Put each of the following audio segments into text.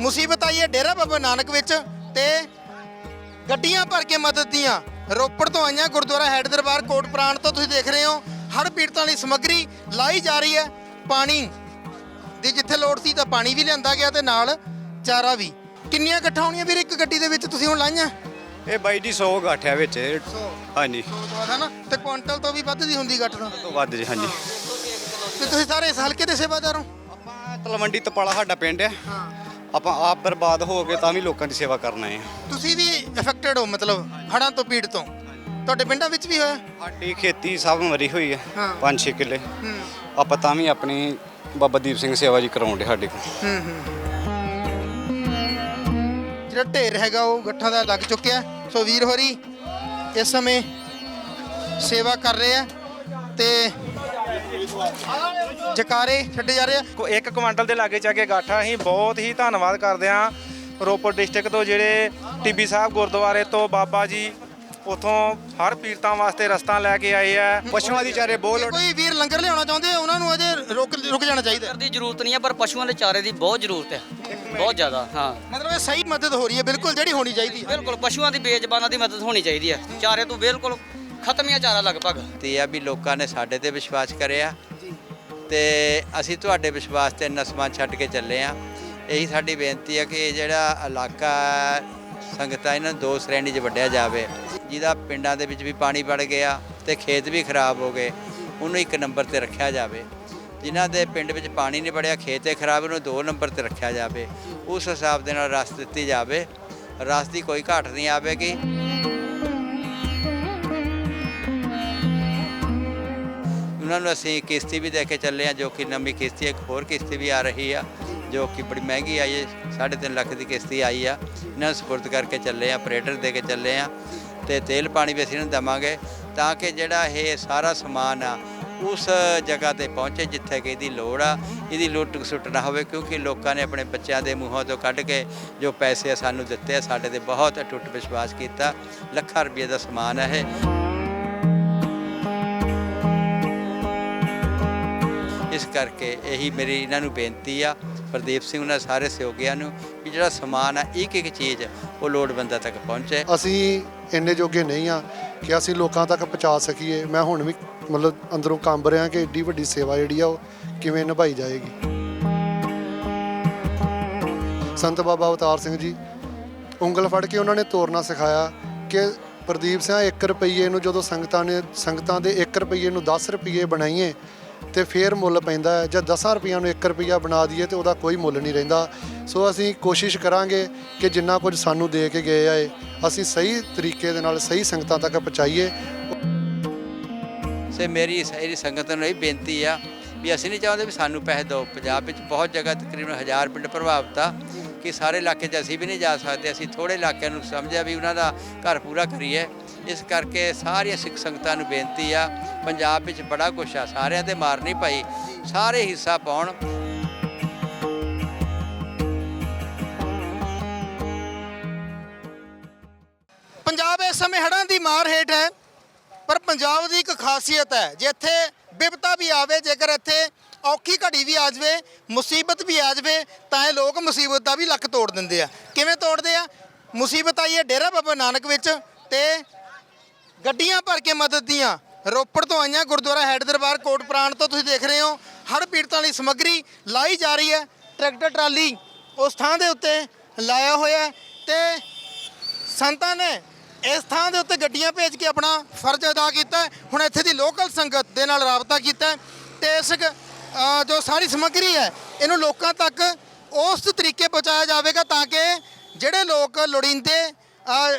ਮੁਸੀਬਤ ਆਈ ਹੈ ਡੇਰਾ ਬਾਬਾ ਨਾਨਕ ਵਿੱਚ ਤੇ ਗੱਡੀਆਂ ਭਰ ਕੇ ਮਦਦ ਦੀਆਂ। ਰੋਪੜ ਤੋਂ ਆਈਆਂ ਗੁਰਦੁਆਰਾ ਹੈਡ ਦਰਬਾਰ ਕੋਟ ਪ੍ਰਾਣ ਤੋਂ ਤੁਸੀਂ ਦੇਖ ਰਹੇ ਹੋ ਹਰ ਪੀੜਤਾਂ ਲਈ ਸਮੱਗਰੀ ਲਾਈ ਜਾ ਰਹੀ ਹੈ ਪਾਣੀ ਦੀ। ਜਿੱਥੇ ਲੋੜ ਸੀ ਤਾਂ ਪਾਣੀ ਵੀ ਲਿਆਂਦਾ ਗਿਆ ਤੇ ਨਾਲ ਚਾਰਾ ਵੀ। ਕਿੰਨੀਆਂ ਇਕੱਠਾ ਹੋਣੀਆਂ ਵੀਰ ਇੱਕ ਗੱਡੀ ਦੇ ਵਿੱਚ ਤੁਸੀਂ ਹੁਣ ਲਾਈਆਂ? ਇਹ ਬਾਈ ਜੀ 100 ਗਾਠਿਆ ਵਿੱਚ। ਹਾਂਜੀ। ਤੋਂ ਬਾਅਦ ਹੈ ਨਾ ਤੇ ਕੁਆਂਟਲ ਤੋਂ ਵੀ ਵੱਧ ਦੀ ਹੁੰਦੀ ਗੱਠ ਤੋਂ ਵੱਧ ਜੀ ਹਾਂਜੀ। ਤੇ ਤੁਸੀਂ ਸਾਰੇ ਇਸ ਹਲਕੇ ਦੇ ਸੇਵਾਦਾਰ ਹੋ? ਆਪਾਂ ਤਲਵੰਡੀ ਤਪਾਲਾ ਸਾਡਾ ਪਿੰਡ ਹੈ। ਹਾਂ। ਆਪਾਂ ਆਪ ਬਰਬਾਦ ਹੋ ਕੇ ਤਾਂ ਵੀ ਲੋਕਾਂ ਦੀ ਸੇਵਾ ਕਰਨਾ ਹੈ। ਤੁਸੀਂ ਵੀ ਇਫੈਕਟਡ ਹੋ ਮਤਲਬ ਹੜ੍ਹਾਂ ਤੋਂ ਪੀੜ ਤੋਂ? ਤੁਹਾਡੇ ਪਿੰਡਾਂ ਵਿੱਚ ਵੀ ਹੋਇਆ? ਸਾਡੀ ਖੇਤੀ ਸਭ ਮਰੀ ਹੋਈ ਹੈ ਹਾਂ। 5-6 ਕਿੱਲੇ। ਆਪਾਂ ਤਾਂ ਵੀ ਆਪਣੀ ਬਾਬਾ ਦੀਪ ਸਿੰਘ ਸੇਵਾ ਜੀ ਕਰਾਉਂਦੇ ਸਾਡੇ ਕੋਲ। ਹੂੰ ਹੂੰ। ਜਿਹੜਾ ਢੇਰ ਹੈਗਾ ਉਹ ਗੱਠਾਂ ਦਾ ਲੱਗ ਚੁੱਕਿਆ। ਸੋ ਵੀਰ ਹੋਰੀ ਇਸ ਸਮੇਂ ਸੇਵਾ ਕਰ ਰਹੇ ਆ ਤੇ ਜਕਾਰੇ ਛੱਡੇ ਜਾ ਰਹੇ ਆ। ਕੋ ਇੱਕ ਕੁਆਂਟਲ ਦੇ ਲਾਗੇ ਜਾ ਕੇ ਗਾਠਾ ਅਸੀਂ ਬਹੁਤ ਹੀ ਧੰਨਵਾਦ ਕਰਦੇ ਹਾਂ ਰੋਪੜ ਡਿਸਟ੍ਰਿਕਟ ਤੋਂ ਜਿਹੜੇ ਟਿੱਬੀ ਸਾਹਿਬ ਗੁਰਦੁਆਰੇ ਤੋਂ ਬਾਬਾ ਜੀ ਉਥੋਂ ਹਰ ਪੀਰਤਾਂ ਵਾਸਤੇ ਰਸਤਾ ਲੈ ਕੇ ਆਏ ਆ। ਪਸ਼ੂਆਂ ਦੀ ਚਾਰੇ ਬੋਲ ਜੇ ਕੋਈ ਵੀਰ ਲੰਗਰ ਲਿਆਉਣਾ ਚਾਹੁੰਦੇ ਆ, ਉਹਨਾਂ ਨੂੰ ਅਜੇ ਰੁਕ ਰੁਕ ਜਾਣਾ ਚਾਹੀਦਾ। ਦੀ ਜ਼ਰੂਰਤ ਨਹੀਂ ਹੈ ਪਰ ਪਸ਼ੂਆਂ ਦੇ ਚਾਰੇ ਦੀ ਬਹੁਤ ਜ਼ਰੂਰਤ ਹੈ ਬਹੁਤ ਜ਼ਿਆਦਾ ਹਾਂ। ਮਤਲਬ ਇਹ ਸਹੀ ਮਦਦ ਹੋ ਰਹੀ ਹੈ ਬਿਲਕੁਲ ਜਿਹੜੀ ਹੋਣੀ ਚਾਹੀਦੀ ਹੈ। ਬਿਲਕੁਲ ਪਸ਼ੂਆਂ ਦੀ ਬੇਜ਼ਬਾਨਾਂ ਦੀ ਮਦਦ ਹੋਣੀ ਚਾਹੀਦੀ ਹੈ। ਚਾਰੇ ਤੋਂ ਬਿਲਕੁਲ ਖਤਮ ਹੀ ਆ ਚਾਰਾ ਲਗਭਗ? ਤੇ ਆ ਵੀ ਲੋਕਾਂ ਨੇ ਸਾਡੇ ਤੇ ਵਿਸ਼ਵਾਸ ਕਰਿਆ। ਤੇ ਅਸੀਂ ਤੁਹਾਡੇ ਵਿਸ਼ਵਾਸ ਤੇ ਇੰਨਾ ਸਮਾਨ ਛੱਡ ਕੇ ਚੱਲੇ ਆ। ਇਹੀ ਸਾਡੀ ਬੇਨਤੀ ਹੈ ਕਿ ਇਹ ਜਿਹੜਾ ਇਲਾਕਾ ਸੰਗਤਾਂ ਇਹਨਾਂ ਦੋ ਸ਼੍ਰੇਣੀ 'ਚ ਵੰਡਿਆ ਜਾਵੇ। ਜਿਹਦਾ ਪਿੰਡਾਂ ਦੇ ਵਿੱਚ ਵੀ ਪਾਣੀ ਵੜ ਗਿਆ ਤੇ ਖੇਤ ਵੀ ਖਰਾਬ ਹੋ ਗਏ ਉਹਨੂੰ ਇੱਕ ਨੰਬਰ ਤੇ ਰੱਖਿਆ ਜਾਵੇ। ਜਿਨ੍ਹਾਂ ਦੇ ਪਿੰਡ ਵਿੱਚ ਪਾਣੀ ਨਹੀਂ ਵੜਿਆ ਖੇਤ ਤੇ ਖਰਾਬ ਉਹਨੂੰ ਦੋ ਨੰਬਰ ਤੇ ਰੱਖਿਆ ਜਾਵੇ। ਉਸ ਹਿਸਾਬ ਦੇ ਨਾਲ ਰਸ ਦਿੱਤੀ ਜਾਵੇ। ਰਸ ਦੀ ਕੋਈ ਘਾਟ ਨਹੀਂ ਆਵੇਗੀ। ਉਹਨਾਂ ਨੂੰ ਅਸੀਂ ਕਿਸ਼ਤੀ ਵੀ ਦੇ ਕੇ ਚੱਲੇ ਆ ਜੋ ਕਿ ਨਵੀਂ ਕਿਸ਼ਤੀ ਇੱਕ ਹੋਰ ਕਿਸ਼ਤੀ ਵੀ ਆ ਰਹੀ ਆ, ਜੋ ਕਿ ਬੜੀ ਮਹਿੰਗੀ ਆਈ ਹੈ 3.5 ਲੱਖ ਦੀ ਕਿਸ਼ਤੀ ਆਈ ਆ। ਇਹਨਾਂ ਨੂੰ ਸਪੁਰਦ ਕਰਕੇ ਚੱਲੇ ਆ ਆਪਰੇਟਰ ਦੇ ਕੇ ਚੱਲੇ ਆ ਤੇ ਤੇਲ ਪਾਣੀ ਵੀ ਅਸੀਂ ਇਹਨਾਂ ਨੂੰ ਦੇਵਾਂਗੇ ਤਾਂ ਕਿ ਜਿਹੜਾ ਇਹ ਸਾਰਾ ਸਮਾਨ ਆ, ਉਸ ਜਗ੍ਹਾ ਤੇ ਪਹੁੰਚੇ ਜਿੱਥੇ ਕਿ ਇਹਦੀ ਲੋੜ ਆ। ਇਹਦੀ ਲੁੱਟ ਸੁੱਟ ਨਾ ਹੋਵੇ, ਕਿਉਂਕਿ ਲੋਕਾਂ ਨੇ ਆਪਣੇ ਬੱਚਿਆਂ ਦੇ ਮੂੰਹਾਂ ਤੋਂ ਕੱਢ ਕੇ ਜੋ ਪੈਸੇ ਆ ਸਾਨੂੰ ਦਿੱਤੇ ਆ, ਸਾਡੇ ਤੇ ਬਹੁਤ ਅਟੁੱਟ ਵਿਸ਼ਵਾਸ ਕੀਤਾ, ਲੱਖਾਂ ਰੁਪਏ ਦਾ ਸਮਾਨ ਹੈ ਇਹ। ਇਸ ਕਰਕੇ ਇਹੀ ਮੇਰੀ ਇਹਨਾਂ ਨੂੰ ਬੇਨਤੀ ਆ, ਪ੍ਰਦੀਪ ਸਿੰਘ ਉਹਨਾਂ ਸਾਰੇ ਸਹਿਯੋਗੀਆਂ ਨੂੰ ਵੀ ਜਿਹੜਾ ਸਮਾਨ ਆ, ਇੱਕ ਇੱਕ ਚੀਜ਼ ਉਹ ਲੋੜਵੰਦਾਂ ਤੱਕ ਪਹੁੰਚੇ। ਅਸੀਂ ਇੰਨੇ ਜੋਗੇ ਨਹੀਂ ਆ ਕਿ ਅਸੀਂ ਲੋਕਾਂ ਤੱਕ ਪਹੁੰਚਾ ਸਕੀਏ। ਮੈਂ ਹੁਣ ਵੀ ਮਤਲਬ ਅੰਦਰੋਂ ਕੰਬ ਰਿਹਾ ਕਿ ਏਡੀ ਵੱਡੀ ਸੇਵਾ ਜਿਹੜੀ ਆ, ਉਹ ਕਿਵੇਂ ਨਿਭਾਈ ਜਾਏਗੀ। ਸੰਤ ਬਾਬਾ ਅਵਤਾਰ ਸਿੰਘ ਜੀ, ਉਂਗਲ ਫੜ ਕੇ ਉਹਨਾਂ ਨੇ ਤੋਰਨਾ ਸਿਖਾਇਆ ਕਿ ਪ੍ਰਦੀਪ ਸਿੰਘ 1 ਰੁਪਈਏ ਨੂੰ ਜਦੋਂ ਸੰਗਤਾਂ ਨੇ, ਸੰਗਤਾਂ ਦੇ 1 ਰੁਪਈਏ ਨੂੰ 10 ਰੁਪਈਏ ਬਣਾਈਏ ਤੇ ਫੇਰ ਮੁੱਲ ਪੈਂਦਾ ਹੈ ਜਦ 10 ਰੁਪਈਆਂ ਨੂੰ 1 ਰੁਪਈਆ ਬਣਾ ਦਈਏ ਤੇ ਉਹਦਾ ਕੋਈ ਮੁੱਲ ਨਹੀਂ ਰਹਿੰਦਾ। ਸੋ ਅਸੀਂ ਕੋਸ਼ਿਸ਼ ਕਰਾਂਗੇ ਕਿ ਜਿੰਨਾ ਕੁਝ ਸਾਨੂੰ ਦੇ ਕੇ ਗਏ ਆਏ, ਅਸੀਂ ਸਹੀ ਤਰੀਕੇ ਦੇ ਨਾਲ ਸਹੀ ਸੰਗਤਾਂ ਤੱਕ ਪਹੁੰਚਾਈਏ। ਸੇ ਮੇਰੀ ਸਾਰੀ ਸੰਗਤ ਨੂੰ ਇਹ ਬੇਨਤੀ ਆ ਵੀ ਅਸੀਂ ਨਹੀਂ ਚਾਹੁੰਦੇ ਵੀ ਸਾਨੂੰ ਪੈਸੇ ਦਿਓ। ਪੰਜਾਬ ਵਿੱਚ ਬਹੁਤ ਜਗ੍ਹਾ ਤਕਰੀਬਨ ਹਜ਼ਾਰ ਪਿੰਡ ਪ੍ਰਭਾਵਿਤ ਆ ਕਿ ਸਾਰੇ ਇਲਾਕੇ 'ਚ ਅਸੀਂ ਵੀ ਨਹੀਂ ਜਾ ਸਕਦੇ। ਅਸੀਂ ਥੋੜੇ ਇਲਾਕਿਆਂ ਨੂੰ ਸਮਝਿਆ ਵੀ ਉਹਨਾਂ ਦਾ ਘਰ ਪੂਰਾ ਕਰੀਏ। ਇਸ ਕਰਕੇ ਸਾਰੀਆਂ ਸਿੱਖ ਸੰਗਤਾਂ ਨੂੰ ਬੇਨਤੀ ਆ, ਪੰਜਾਬ ਵਿੱਚ ਬੜਾ ਕੁਛ ਆ, ਸਾਰਿਆਂ ਤੇ ਮਾਰ ਨਹੀਂ ਪਈ, ਸਾਰੇ ਹਿੱਸਾ ਪਾਉਣ। ਪੰਜਾਬ ਇਸ ਸਮੇਂ ਹੜ੍ਹਾਂ ਦੀ ਮਾਰ ਹੇਠ ਹੈ, ਪਰ ਪੰਜਾਬ ਦੀ ਇੱਕ ਖਾਸੀਅਤ ਹੈ, ਜੇ ਇੱਥੇ ਵਿਪਤਾ ਵੀ ਆਵੇ, ਜੇਕਰ ਇੱਥੇ ਔਖੀ ਘੜੀ ਵੀ ਆ ਜਾਵੇ, ਮੁਸੀਬਤ ਵੀ ਆ ਜਾਵੇ, ਤਾਂ ਇਹ ਲੋਕ ਮੁਸੀਬਤ ਦਾ ਵੀ ਲੱਕ ਤੋੜ ਦਿੰਦੇ ਆ। ਕਿਵੇਂ ਤੋੜਦੇ ਆ? ਮੁਸੀਬਤ ਆਈ ਹੈ ਡੇਰਾ ਬਾਬਾ ਨਾਨਕ ਵਿੱਚ ਤੇ ਗੱਡੀਆਂ ਭਰ ਕੇ ਮਦਦ ਦੀਆਂ। ਰੋਪੜ ਤੋਂ ਆਈਆਂ ਗੁਰਦੁਆਰਾ ਹੈਡ ਦਰਬਾਰ ਕੋਟ ਪ੍ਰਾਣ ਤੋਂ ਤੁਸੀਂ ਦੇਖ ਰਹੇ ਹੋ। ਹੜ ਪੀੜਤਾਂ ਲਈ ਸਮੱਗਰੀ ਲਾਈ ਜਾ ਰਹੀ ਹੈ। ਟਰੈਕਟਰ, ਟਰਾਲੀ ਉਸ ਥਾਂ ਦੇ ਉੱਤੇ ਲਾਇਆ ਹੋਇਆ ਹੈ ਤੇ ਸੰਤਾਂ ਨੇ ਇਸ ਥਾਂ ਦੇ ਉੱਤੇ ਗੱਡੀਆਂ ਭੇਜ ਕੇ ਆਪਣਾ ਫਰਜ਼ ਅਦਾ ਕੀਤਾ ਹੁਣ ਇੱਥੇ ਦੀ ਲੋਕਲ ਸੰਗਤ ਦੇ ਨਾਲ ਰਾਬਤਾ ਕੀਤਾ ਹੈ ਤੇ ਇਸ ਜੋ ਸਾਰੀ ਸਮੱਗਰੀ ਹੈ, ਇਹਨੂੰ ਲੋਕਾਂ ਤੱਕ ਉਸ ਤਰੀਕੇ ਪਹੁੰਚਾਇਆ ਜਾਵੇਗਾ ਤਾਂ ਕਿ ਜਿਹੜੇ ਲੋਕ ਲੋੜੀਂਦੇ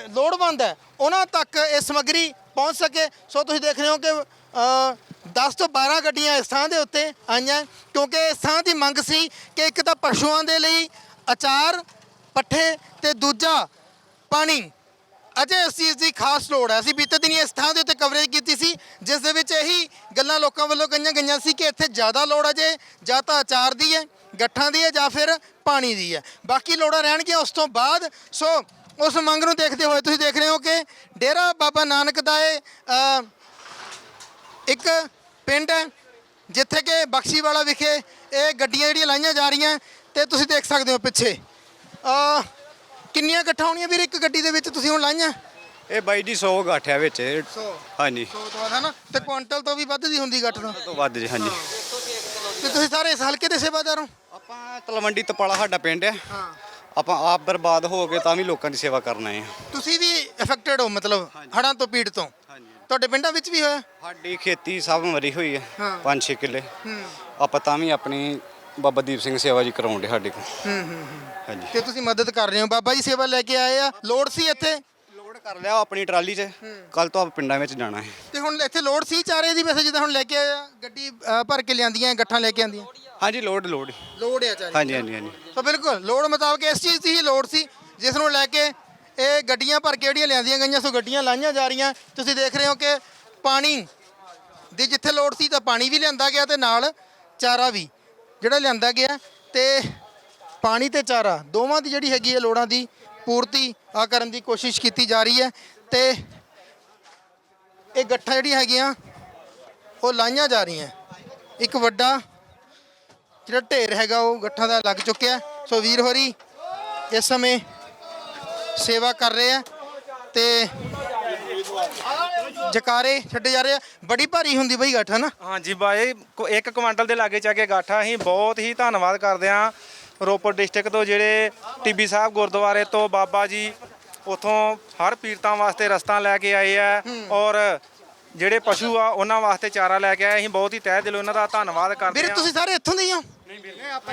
ਲੋੜਵੰਦ ਹੈ। ਉਹਨਾਂ ਤੱਕ ਇਹ ਸਮੱਗਰੀ ਪਹੁੰਚ ਸਕੇ। ਸੋ ਤੁਸੀਂ ਦੇਖ ਰਹੇ ਹੋ ਕਿ ਅ, 10 ਤੋਂ 12 ਗੱਡੀਆਂ ਇਸ ਥਾਂ ਦੇ ਉੱਤੇ ਆਈਆਂ। ਕਿਉਂਕਿ ਇਸ ਥਾਂ ਦੀ ਮੰਗ ਸੀ ਕਿ ਇੱਕ ਤਾਂ ਪਸ਼ੂਆਂ ਦੇ ਲਈ ਅਚਾਰ ਪੱਠੇ ਤੇ ਦੂਜਾ ਪਾਣੀ। ਅਜੇ ਇਸ ਚੀਜ਼ ਦੀ ਖਾਸ ਲੋੜ ਹੈ। ਅਸੀਂ ਬੀਤੇ ਦਿਨੀ ਇਸ ਥਾਂ ਦੇ ਉੱਤੇ ਕਵਰੇਜ ਕੀਤੀ ਸੀ ਜਿਸ ਦੇ ਵਿੱਚ ਇਹੀ ਗੱਲਾਂ ਲੋਕਾਂ ਵੱਲੋਂ ਕਹੀਆਂ ਗਈਆਂ ਸੀ ਕਿ ਇੱਥੇ ਜ਼ਿਆਦਾ ਲੋੜ ਅਜੇ ਜਾਂ ਤਾਂ ਅਚਾਰ ਦੀ ਹੈ ਗੱਠਾਂ ਦੀ ਹੈ ਜਾਂ ਫਿਰ ਪਾਣੀ ਦੀ ਹੈ। ਬਾਕੀ ਲੋੜਾਂ ਰਹਿਣਗੀਆਂ ਉਸ ਤੋਂ ਬਾਅਦ। ਸੋ ਉਸ ਮੰਗ ਨੂੰ ਦੇਖਦੇ ਹੋਏ ਤੁਸੀਂ ਦੇਖ ਰਹੇ ਹੋ ਕਿ ਡੇਰਾ ਬਾਬਾ ਨਾਨਕ ਦਾ ਇਹ ਇੱਕ ਪਿੰਡ ਹੈ ਜਿੱਥੇ ਕਿ ਬਖਸ਼ੀਵਾਲਾ ਵਿਖੇ ਇਹ ਗੱਡੀਆਂ ਜਿਹੜੀਆਂ ਲਾਈਆਂ ਜਾ ਰਹੀਆਂ ਤੇ ਤੁਸੀਂ ਦੇਖ ਸਕਦੇ ਹੋ ਪਿੱਛੇ। ਆ ਕਿੰਨੀਆਂ ਇਕੱਠਾ ਹੋਣੀਆਂ ਵੀਰ ਇੱਕ ਗੱਡੀ ਦੇ ਵਿੱਚ ਤੁਸੀਂ ਹੁਣ ਲਾਈਆਂ? ਇਹ ਬਾਈ ਜੀ 100 ਗਾਠਿਆ ਵਿੱਚ। ਇਹ। 100 ਹਾਂਜੀ। 100 ਤੋਂ ਬਾਅਦ ਹਨਾ ਤੇ ਕੁਆਂਟਲ ਤੋਂ ਵੀ ਵੱਧ ਦੀ ਹੁੰਦੀ ਗੱਠ ਤੋਂ? ਤੋਂ ਵੱਧ ਜੀ ਹਾਂਜੀ। ਤੇ ਤੁਸੀਂ ਸਾਰੇ ਇਸ ਹਲਕੇ ਦੇ ਸੇਵਾਦਾਰ ਹੋ? ਆਪਾਂ ਤਲਵੰਡੀ ਤਪਾਲਾ ਸਾਡਾ ਪਿੰਡ ਹੈ। ਹਾਂ। ਆਪਾਂ ਆਪ ਬਰਬਾਦ ਹੋ ਗਏ ਤਾਂ ਵੀ ਲੋਕਾਂ ਦੀ ਸੇਵਾ ਕਰਨ ਹਾਂ। ਤੁਸੀਂ ਵੀ ਇਫੈਕਟਡ ਹੋ ਮਤਲਬ ਹੜਾਂ ਤੋਂ ਪੀੜ ਤੋਂ ਹਾਂਜੀ। ਤੁਹਾਡੇ ਪਿੰਡਾਂ ਵਿੱਚ ਵੀ ਹੋਇਆ? ਸਾਡੀ ਖੇਤੀ ਸਭ ਮਰੀ ਹੋਈ ਹੈ ਹਾਂ। 5-6 ਕਿੱਲੇ। ਹੂੰ। ਆਪਾਂ ਤਾਂ ਵੀ ਆਪਣੀ ਬਾਬਾ ਦੀਪ ਸਿੰਘ ਸੇਵਾ ਜੀ ਕਰਾਉਂਦੇ ਸਾਡੇ ਕੋਲ। ਹੂੰ ਹੂੰ ਹੂੰ। ਹਾਂਜੀ। ਤੇ ਤੁਸੀਂ ਮਦਦ ਕਰ ਰਹੇ ਹੋ। ਬਾਬਾ ਜੀ ਸੇਵਾ ਲੈ ਕੇ ਆਏ ਆ। ਲੋੜ ਸੀ ਇੱਥੇ? ਲੋਡ ਕਰ ਲਿਆ ਆਪਣੀ ਟਰਾਲੀ 'ਚ। ਕੱਲ ਤੋਂ ਆਪਾਂ ਪਿੰਡਾਂ ਵਿੱਚ ਜਾਣਾ ਹੈ। ਤੇ ਹੁਣ ਇੱਥੇ ਲੋੜ ਸੀ ਚਾਰੇ ਦੀ? ਵੈਸੇ ਜਿੱਦਾਂ ਹੁਣ ਲੈ ਕੇ ਆਏ ਆ ਗੱਡੀ ਭਰ ਕੇ ਲਿਆਂਦੀਆਂ ਗੱਠਾਂ ਲੈ ਕੇ ਆਂਦੀਆਂ ਹਾਂਜੀ ਲੋਡ ਲੋਡ ਲੋੜ ਆ ਚਾਰੇ ਹਾਂਜੀ ਹਾਂਜੀ ਹਾਂਜੀ। ਤਾਂ ਬਿਲਕੁਲ ਲੋੜ ਮੁਤਾਬਕ ਇਸ ਚੀਜ਼ ਦੀ ਹੀ ਲੋੜ ਸੀ ਜਿਸ ਨੂੰ ਲੈ ਕੇ ਇਹ ਗੱਡੀਆਂ ਭਰ ਕੇ ਜਿਹੜੀਆਂ ਲਿਆਂਦੀਆਂ ਗਈਆਂ ਸੋ ਗੱਡੀਆਂ ਲਾਈਆਂ ਜਾ ਰਹੀਆਂ। ਤੁਸੀਂ ਦੇਖ ਰਹੇ ਹੋ ਕਿ ਪਾਣੀ ਦੀ ਜਿੱਥੇ ਲੋੜ ਸੀ ਤਾਂ ਪਾਣੀ ਵੀ ਲਿਆਂਦਾ ਗਿਆ ਤੇ ਨਾਲ ਚਾਰਾ ਵੀ ਜਿਹੜਾ ਲਿਆਂਦਾ ਗਿਆ ਤੇ ਪਾਣੀ ਤੇ ਚਾਰਾ ਦੋਵਾਂ ਦੀ ਜਿਹੜੀ ਹੈਗੀ ਹੈ ਲੋੜਾਂ ਦੀ ਪੂਰਤੀ ਆ ਕਰਨ ਦੀ ਕੋਸ਼ਿਸ਼ ਕੀਤੀ ਜਾ ਰਹੀ ਹੈ ਤੇ ਇਹ ਗੱਠਾਂ ਜਿਹੜੀਆਂ ਹੈਗੀਆਂ ਉਹ ਲਾਈਆਂ ਜਾ ਰਹੀਆਂ। ਇੱਕ ਵੱਡਾ ਜਿਹੜਾ ਢੇਰ ਹੈਗਾ ਉਹ ਗੱਠਾਂ ਦਾ ਲੱਗ ਚੁੱਕਿਆ। ਸੋ ਵੀਰ ਹੋਰੀ ਇਸ ਸਮੇਂ ਸੇਵਾ ਕਰ ਰਹੇ ਆ ਤੇ ਜਕਾਰੇ ਛੱਡੇ ਜਾ ਰਹੇ ਆ। ਬੜੀ ਭਾਰੀ ਹੁੰਦੀ ਬਈ ਗੱਠ ਹਨਾ? ਹਾਂਜੀ ਬਾਈ ਕੋ- ਇੱਕ ਕੁਆਂਟਲ ਦੇ ਲਾਗੇ ਚੱਕੇ ਗਾਠਾ ਅਸੀਂ ਬਹੁਤ ਹੀ ਧੰਨਵਾਦ ਕਰਦੇ ਹਾਂ ਰੋਪੜ ਡਿਸਟ੍ਰਿਕਟ ਤੋਂ ਜਿਹੜੇ ਟਿੱਬੀ ਸਾਹਿਬ ਗੁਰਦੁਆਰੇ ਤੋਂ ਬਾਬਾ ਜੀ ਉਥੋਂ ਹਰ ਪੀਰਤਾਂ ਵਾਸਤੇ ਰਸਤਾ ਲੈ ਕੇ ਆਏ ਆ ਔਰ ਜਿਹੜੇ ਪਸ਼ੂ ਆ ਉਹਨਾਂ ਵਾਸਤੇ ਚਾਰਾ ਲੈ ਕੇ ਆਏ। ਅਸੀਂ ਬਹੁਤ ਹੀ ਤਹਿ ਦਿਲੋਂ ਉਹਨਾਂ ਦਾ ਧੰਨਵਾਦ ਕਰਦੇ ਵੀਰੇ ਹਾਂ। ਤੁਸੀਂ ਸਾਰੇ ਇੱਥੋਂ ਦੇ ਹੀ ਹੋ?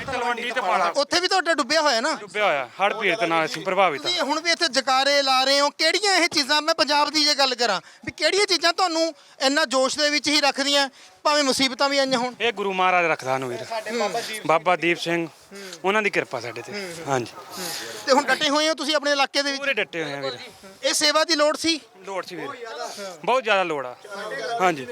ਤਲਵੰਡੀ ਤੇ ਪਾਲਾ। ਉੱਥੇ ਵੀ ਤੁਹਾਡਾ ਡੁੱਬਿਆ ਹੋਇਆ ਨਾ? ਡੁੱਬਿਆ ਹੋਇਆ ਹੜ ਪੀੜਤ ਨਾਲ ਅਸੀਂ ਪ੍ਰਭਾਵਿਤ ਹਾਂ ਤੁਸੀਂ ਹੁਣ ਵੀ ਇੱਥੇ ਜਕਾਰੇ ਲਾ ਰਹੇ ਹੋ। ਕਿਹੜੀਆਂ ਇਹ ਚੀਜ਼ਾਂ ਮੈਂ ਪੰਜਾਬ ਦੀ ਜੇ ਗੱਲ ਕਰਾਂ ਵੀ ਕਿਹੜੀਆਂ ਚੀਜ਼ਾਂ ਤੁਹਾਨੂੰ ਇੰਨਾ ਜੋਸ਼ ਦੇ ਵਿੱਚ ਹੀ ਰੱਖਦੀਆਂ ਭਾਵੇਂ ਮੁਸੀਬਤਾਂ ਵੀ ਆਈਆਂ ਹੋਣ। ਇਹ ਗੁਰੂ ਮਹਾਰਾਜ ਰੱਖਦਾ ਨੂੰ ਵੀਰ। ਬਾਬਾ ਦੀਪ ਸਿੰਘ ਉਹਨਾਂ ਦੀ ਕਿਰਪਾ ਸਾਡੇ ਤੇ। ਹਾਂਜੀ। ਤੇ ਹੁਣ ਡਟੇ ਹੋਏ ਹੋ ਤੁਸੀਂ ਆਪਣੇ ਇਲਾਕੇ ਦੇ ਪੂਰੇ ਵਿੱਚ ਡੱਟੇ ਹੋਏ ਆ ਵੀਰ। ਇਹ ਸੇਵਾ ਦੀ ਲੋੜ ਸੀ? ਲੋੜ ਸੀ ਵੀਰ। ਬਹੁਤ ਜ਼ਿਆਦਾ ਲੋੜ ਆ। ਹਾਂਜੀ।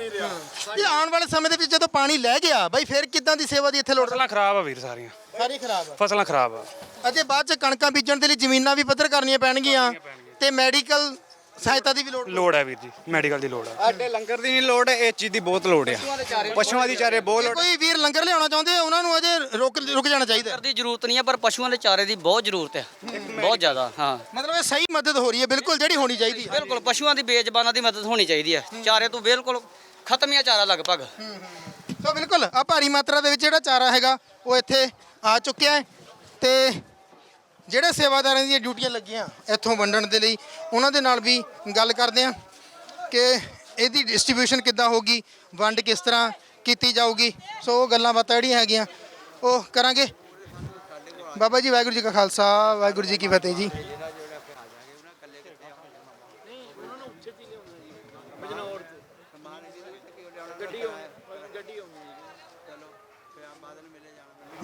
ਇਹ ਆਉਣ ਵਾਲੇ ਸਮੇਂ ਦੇ ਵਿੱਚ ਜਦੋਂ ਪਾਣੀ ਲੈ ਗਿਆ ਬਈ ਫਿਰ ਕਿੱਦਾਂ ਦੀ ਸੇਵਾ ਦੀ ਇੱਥੇ ਲੋੜ? ਫਸਲਾਂ ਖਰਾਬ ਆ ਵੀਰ ਸਾਰੀਆਂ। ਸਾਰੀ ਖਰਾਬ ਆ। ਫਸਲਾਂ ਖਰਾਬ ਆ। ਅਜੇ ਬਾਅਦ ਚ ਕਣਕਾਂ ਬੀਜਣ ਦੇ ਲਈ ਜ਼ਮੀਨਾਂ ਵੀ ਪੱਧਰ ਕਰਨੀਆਂ ਪੈਣਗੀਆਂ। ਤੇ ਮੈਡੀਕਲ ਸਹਾਇਤਾ ਦੀ ਵੀ ਲੋੜ ਲੋੜ ਹੈ ਵੀਰ ਜੀ ਮੈਡੀਕਲ ਦੀ ਲੋੜ ਆ ਸਾਡੇ ਲੰਗਰ ਦੀ ਨਹੀਂ ਲੋੜ ਇਹ ਚੀਜ਼ ਦੀ ਬਹੁਤ ਲੋੜ ਆ। ਪਸ਼ੂਆਂ ਦੀ ਚਾਰੇ ਬਹੁਤ ਜੇ ਲੋੜ। ਕੋਈ ਵੀਰ ਲੰਗਰ ਲਿਆਉਣਾ ਚਾਹੁੰਦੇ ਆ ਉਹਨਾਂ ਨੂੰ ਅਜੇ ਰੁਕ ਰੁਕ ਜਾਣਾ ਚਾਹੀਦਾ। ਦੀ ਜ਼ਰੂਰਤ ਨਹੀਂ ਹੈ ਪਰ ਪਸ਼ੂਆਂ ਦੇ ਚਾਰੇ ਦੀ ਬਹੁਤ ਜ਼ਰੂਰਤ ਹੈ ਬਹੁਤ ਜ਼ਿਆਦਾ ਹਾਂ। ਮਤਲਬ ਇਹ ਸਹੀ ਮਦਦ ਹੋ ਰਹੀ ਹੈ ਬਿਲਕੁਲ ਜਿਹੜੀ ਹੋਣੀ ਚਾਹੀਦੀ ਹੈ। ਬਿਲਕੁਲ ਪਸ਼ੂਆਂ ਦੀ ਬੇਜ਼ਬਾਨਾਂ ਦੀ ਮਦਦ ਹੋਣੀ ਚਾਹੀਦੀ ਹੈ। ਚਾਰੇ ਤੋਂ ਬਿਲਕੁਲ ਖਤਮ ਹੀ ਆ ਚਾਰਾ ਲਗਭਗ। ਸੋ ਬਿਲਕੁਲ ਆ ਭਾਰੀ ਮਾਤਰਾ ਦੇ ਵਿੱਚ ਜਿਹੜਾ ਚਾਰਾ ਹੈਗਾ ਉਹ ਇੱਥੇ ਆ ਚੁੱਕਿਆ ਹੈ ਤੇ ਜਿਹੜੇ ਸੇਵਾਦਾਰਾਂ ਦੀਆਂ ਡਿਊਟੀਆਂ ਲੱਗੀਆਂ ਇੱਥੋਂ ਵੰਡਣ ਦੇ ਲਈ, ਉਹਨਾਂ ਦੇ ਨਾਲ ਵੀ ਗੱਲ ਕਰਦੇ ਆ ਕਿ ਇਹਦੀ ਡਿਸਟ੍ਰੀਬਿਊਸ਼ਨ ਕਿੱਦਾਂ ਹੋਗੀ ਵੰਡ ਕਿਸ ਤਰ੍ਹਾਂ ਕੀਤੀ ਜਾਊਗੀ। ਸੋ ਉਹ ਗੱਲਾਂ ਬਾਤਾਂ ਜਿਹੜੀਆਂ ਹੈਗੀਆਂ, ਉਹ ਕਰਾਂਗੇ। ਬਾਬਾ ਜੀ, ਵਾਹਿਗੁਰੂ ਜੀ ਕਾ ਖਾਲਸਾ, ਵਾਹਿਗੁਰੂ ਜੀ ਕੀ ਫਤਿਹ ਜੀ।